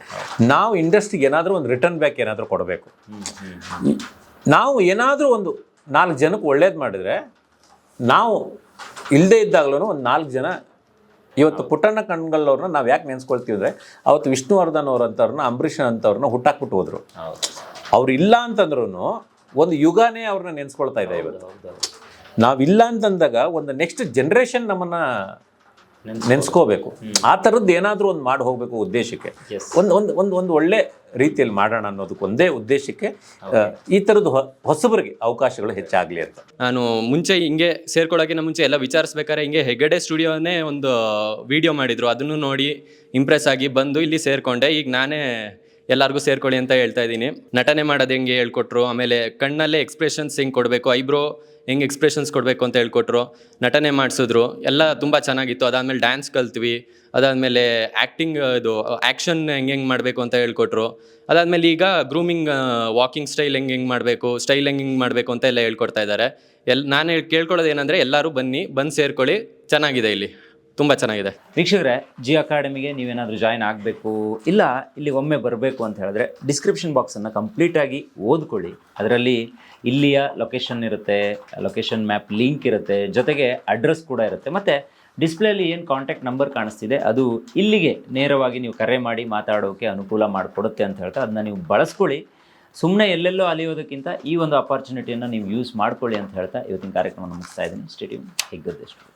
ನಾವು ಇಂಡಸ್ಟ್ರಿಗೆ ಏನಾದರೂ ಒಂದು ರಿಟರ್ನ್ ಬ್ಯಾಕ್ ಏನಾದರೂ ಕೊಡಬೇಕು. ನಾವು ಏನಾದರೂ ಒಂದು ನಾಲ್ಕು ಜನಕ್ಕೆ ಒಳ್ಳೇದು ಮಾಡಿದರೆ ನಾವು ಇಲ್ಲದೇ ಇದ್ದಾಗಲೂ ಒಂದು ನಾಲ್ಕು ಜನ ಇವತ್ತು ಪುಟ್ಟಣ್ಣ ಕಣ್ಗಲ್ಲವ್ರನ್ನ ನಾವು ಯಾಕೆ ನೆನೆಸ್ಕೊಳ್ತೀವಿ ಅಂದರೆ ಅವತ್ತು ವಿಷ್ಣುವರ್ಧನ್ ಅವ್ರಂಥವ್ರನ್ನ ಅಂಬರೀಷನ್ ಅಂಥವ್ರನ್ನ ಹುಟ್ಟಾಕ್ಬಿಟ್ಟು ಹೋದರು. ಹೌದು. ಅವ್ರು ಇಲ್ಲ ಅಂತಂದ್ರೂ ಒಂದು ಯುಗನೇ ಅವ್ರನ್ನ ನೆನೆಸ್ಕೊಳ್ತಾ ಇದೆ ಇವತ್ತು. ನಾವಿಲ್ಲ ಅಂತಂದಾಗ ಒಂದು ನೆಕ್ಸ್ಟ್ ಜನ್ರೇಷನ್ ನಮ್ಮನ್ನ ನೆನೆಸ್ಕೋಬೇಕು. ಆ ಥರದ್ದು ಏನಾದರೂ ಒಂದು ಮಾಡಿ ಹೋಗಬೇಕು ಉದ್ದೇಶಕ್ಕೆ. ಒಂದು ಒಂದು ಒಂದು ಒಂದು ಒಳ್ಳೆ ರೀತಿಯಲ್ಲಿ ಮಾಡೋಣ ಅನ್ನೋದಕ್ಕೆ ಒಂದೇ ಉದ್ದೇಶಕ್ಕೆ ಈ ಥರದ್ದು ಹೊ- ಹೊಸಬರಿಗೆ ಅವಕಾಶಗಳು ಹೆಚ್ಚಾಗಲಿ ಅಂತ. ನಾನು ಮುಂಚೆ ಹಿಂಗೆ ಸೇರ್ಕೊಳ್ಳೋಕ್ಕಿಂತ ಮುಂಚೆ ಎಲ್ಲ ವಿಚಾರಿಸ್ಬೇಕಾದ್ರೆ ಹಿಂಗೆ ಹೆಗಡೆ ಸ್ಟುಡಿಯೋನೇ ಒಂದು ವಿಡಿಯೋ ಮಾಡಿದ್ರು. ಅದನ್ನು ನೋಡಿ ಇಂಪ್ರೆಸ್ ಆಗಿ ಬಂದು ಇಲ್ಲಿ ಸೇರಿಕೊಂಡೆ. ಈಗ ನಾನೇ ಎಲ್ಲರಿಗೂ ಸೇರ್ಕೊಳ್ಳಿ ಅಂತ ಹೇಳ್ತಾ ಇದ್ದೀನಿ. ನಟನೆ ಮಾಡೋದು ಹೆಂಗೆ ಹೇಳ್ಕೊಟ್ರು, ಆಮೇಲೆ ಕಣ್ಣಲ್ಲೇ ಎಕ್ಸ್ಪ್ರೆಷನ್ಸ್ ಹೆಂಗೆ ಕೊಡಬೇಕು ಐಬ್ರೋ ಹೆಂಗೆ ಎಕ್ಸ್ಪ್ರೆಷನ್ಸ್ ಕೊಡಬೇಕು ಅಂತ ಹೇಳ್ಕೊಟ್ರು, ನಟನೆ ಮಾಡಿಸಿದ್ರು, ಎಲ್ಲ ತುಂಬ ಚೆನ್ನಾಗಿತ್ತು. ಅದಾದಮೇಲೆ ಡ್ಯಾನ್ಸ್ ಕಲ್ತ್ವಿ, ಅದಾದಮೇಲೆ ಆ್ಯಕ್ಟಿಂಗ್ ಇದು ಆ್ಯಕ್ಷನ್ ಹೆಂಗೆ ಹೆಂಗೆ ಮಾಡಬೇಕು ಅಂತ ಹೇಳ್ಕೊಟ್ರು. ಅದಾದಮೇಲೆ ಈಗ ಗ್ರೂಮಿಂಗ್ ವಾಕಿಂಗ್ ಸ್ಟೈಲ್ ಹೆಂಗೆ ಹೆಂಗೆ ಮಾಡಬೇಕು ಸ್ಟೈಲ್ ಹೆಂಗೆ ಹೆಂಗೆ ಮಾಡಬೇಕು ಅಂತ ಎಲ್ಲ ಹೇಳ್ಕೊಡ್ತಾ ಇದ್ದಾರೆ. ಎಲ್, ನಾನು ಕೇಳ್ಕೊಳ್ಳೋದು ಏನಂದರೆ ಎಲ್ಲರೂ ಬನ್ನಿ, ಬಂದು ಸೇರ್ಕೊಳ್ಳಿ, ಚೆನ್ನಾಗಿದೆ ಇಲ್ಲಿ. ತುಂಬ ಚೆನ್ನಾಗಿದೆ. ವೀಕ್ಷಕರೇ ಜಿ ಅಕಾಡೆಮಿಗೆ ನೀವೇನಾದರೂ ಜಾಯ್ನ್ ಆಗಬೇಕು, ಇಲ್ಲ ಇಲ್ಲಿ ಒಮ್ಮೆ ಬರಬೇಕು ಅಂತ ಹೇಳಿದ್ರೆ ಡಿಸ್ಕ್ರಿಪ್ಷನ್ ಬಾಕ್ಸನ್ನು ಕಂಪ್ಲೀಟಾಗಿ ಓದ್ಕೊಳ್ಳಿ. ಅದರಲ್ಲಿ ಇಲ್ಲಿಯ ಲೊಕೇಶನ್ ಇರುತ್ತೆ ಲೊಕೇಶನ್ ಮ್ಯಾಪ್ ಲಿಂಕ್ ಇರುತ್ತೆ, ಜೊತೆಗೆ ಅಡ್ರೆಸ್ ಕೂಡ ಇರುತ್ತೆ. ಮತ್ತು ಡಿಸ್ಪ್ಲೇಲಿ ಏನು ಕಾಂಟ್ಯಾಕ್ಟ್ ನಂಬರ್ ಕಾಣಿಸ್ತಿದೆ, ಅದು ಇಲ್ಲಿಗೆ ನೇರವಾಗಿ ನೀವು ಕರೆ ಮಾಡಿ ಮಾತಾಡೋಕ್ಕೆ ಅನುಕೂಲ ಮಾಡಿಕೊಡುತ್ತೆ ಅಂತ ಹೇಳ್ತಾ ಅದನ್ನ ನೀವು ಬಳಸ್ಕೊಳ್ಳಿ. ಸುಮ್ಮನೆ ಎಲ್ಲೆಲ್ಲೋ ಅಲಿಯೋದಕ್ಕಿಂತ ಈ ಒಂದು ಅಪಾರ್ಚುನಿಟಿಯನ್ನು ನೀವು ಯೂಸ್ ಮಾಡ್ಕೊಳ್ಳಿ ಅಂತ ಹೇಳ್ತಾ ಇವತ್ತಿನ ಕಾರ್ಯಕ್ರಮವನ್ನು ಮುಗಿಸ್ತಾ ಇದ್ದೀನಿ. ಸ್ಟೇಡಿಯಂ ಹೆಗ್ಗದ್ದೆಷ್ಟು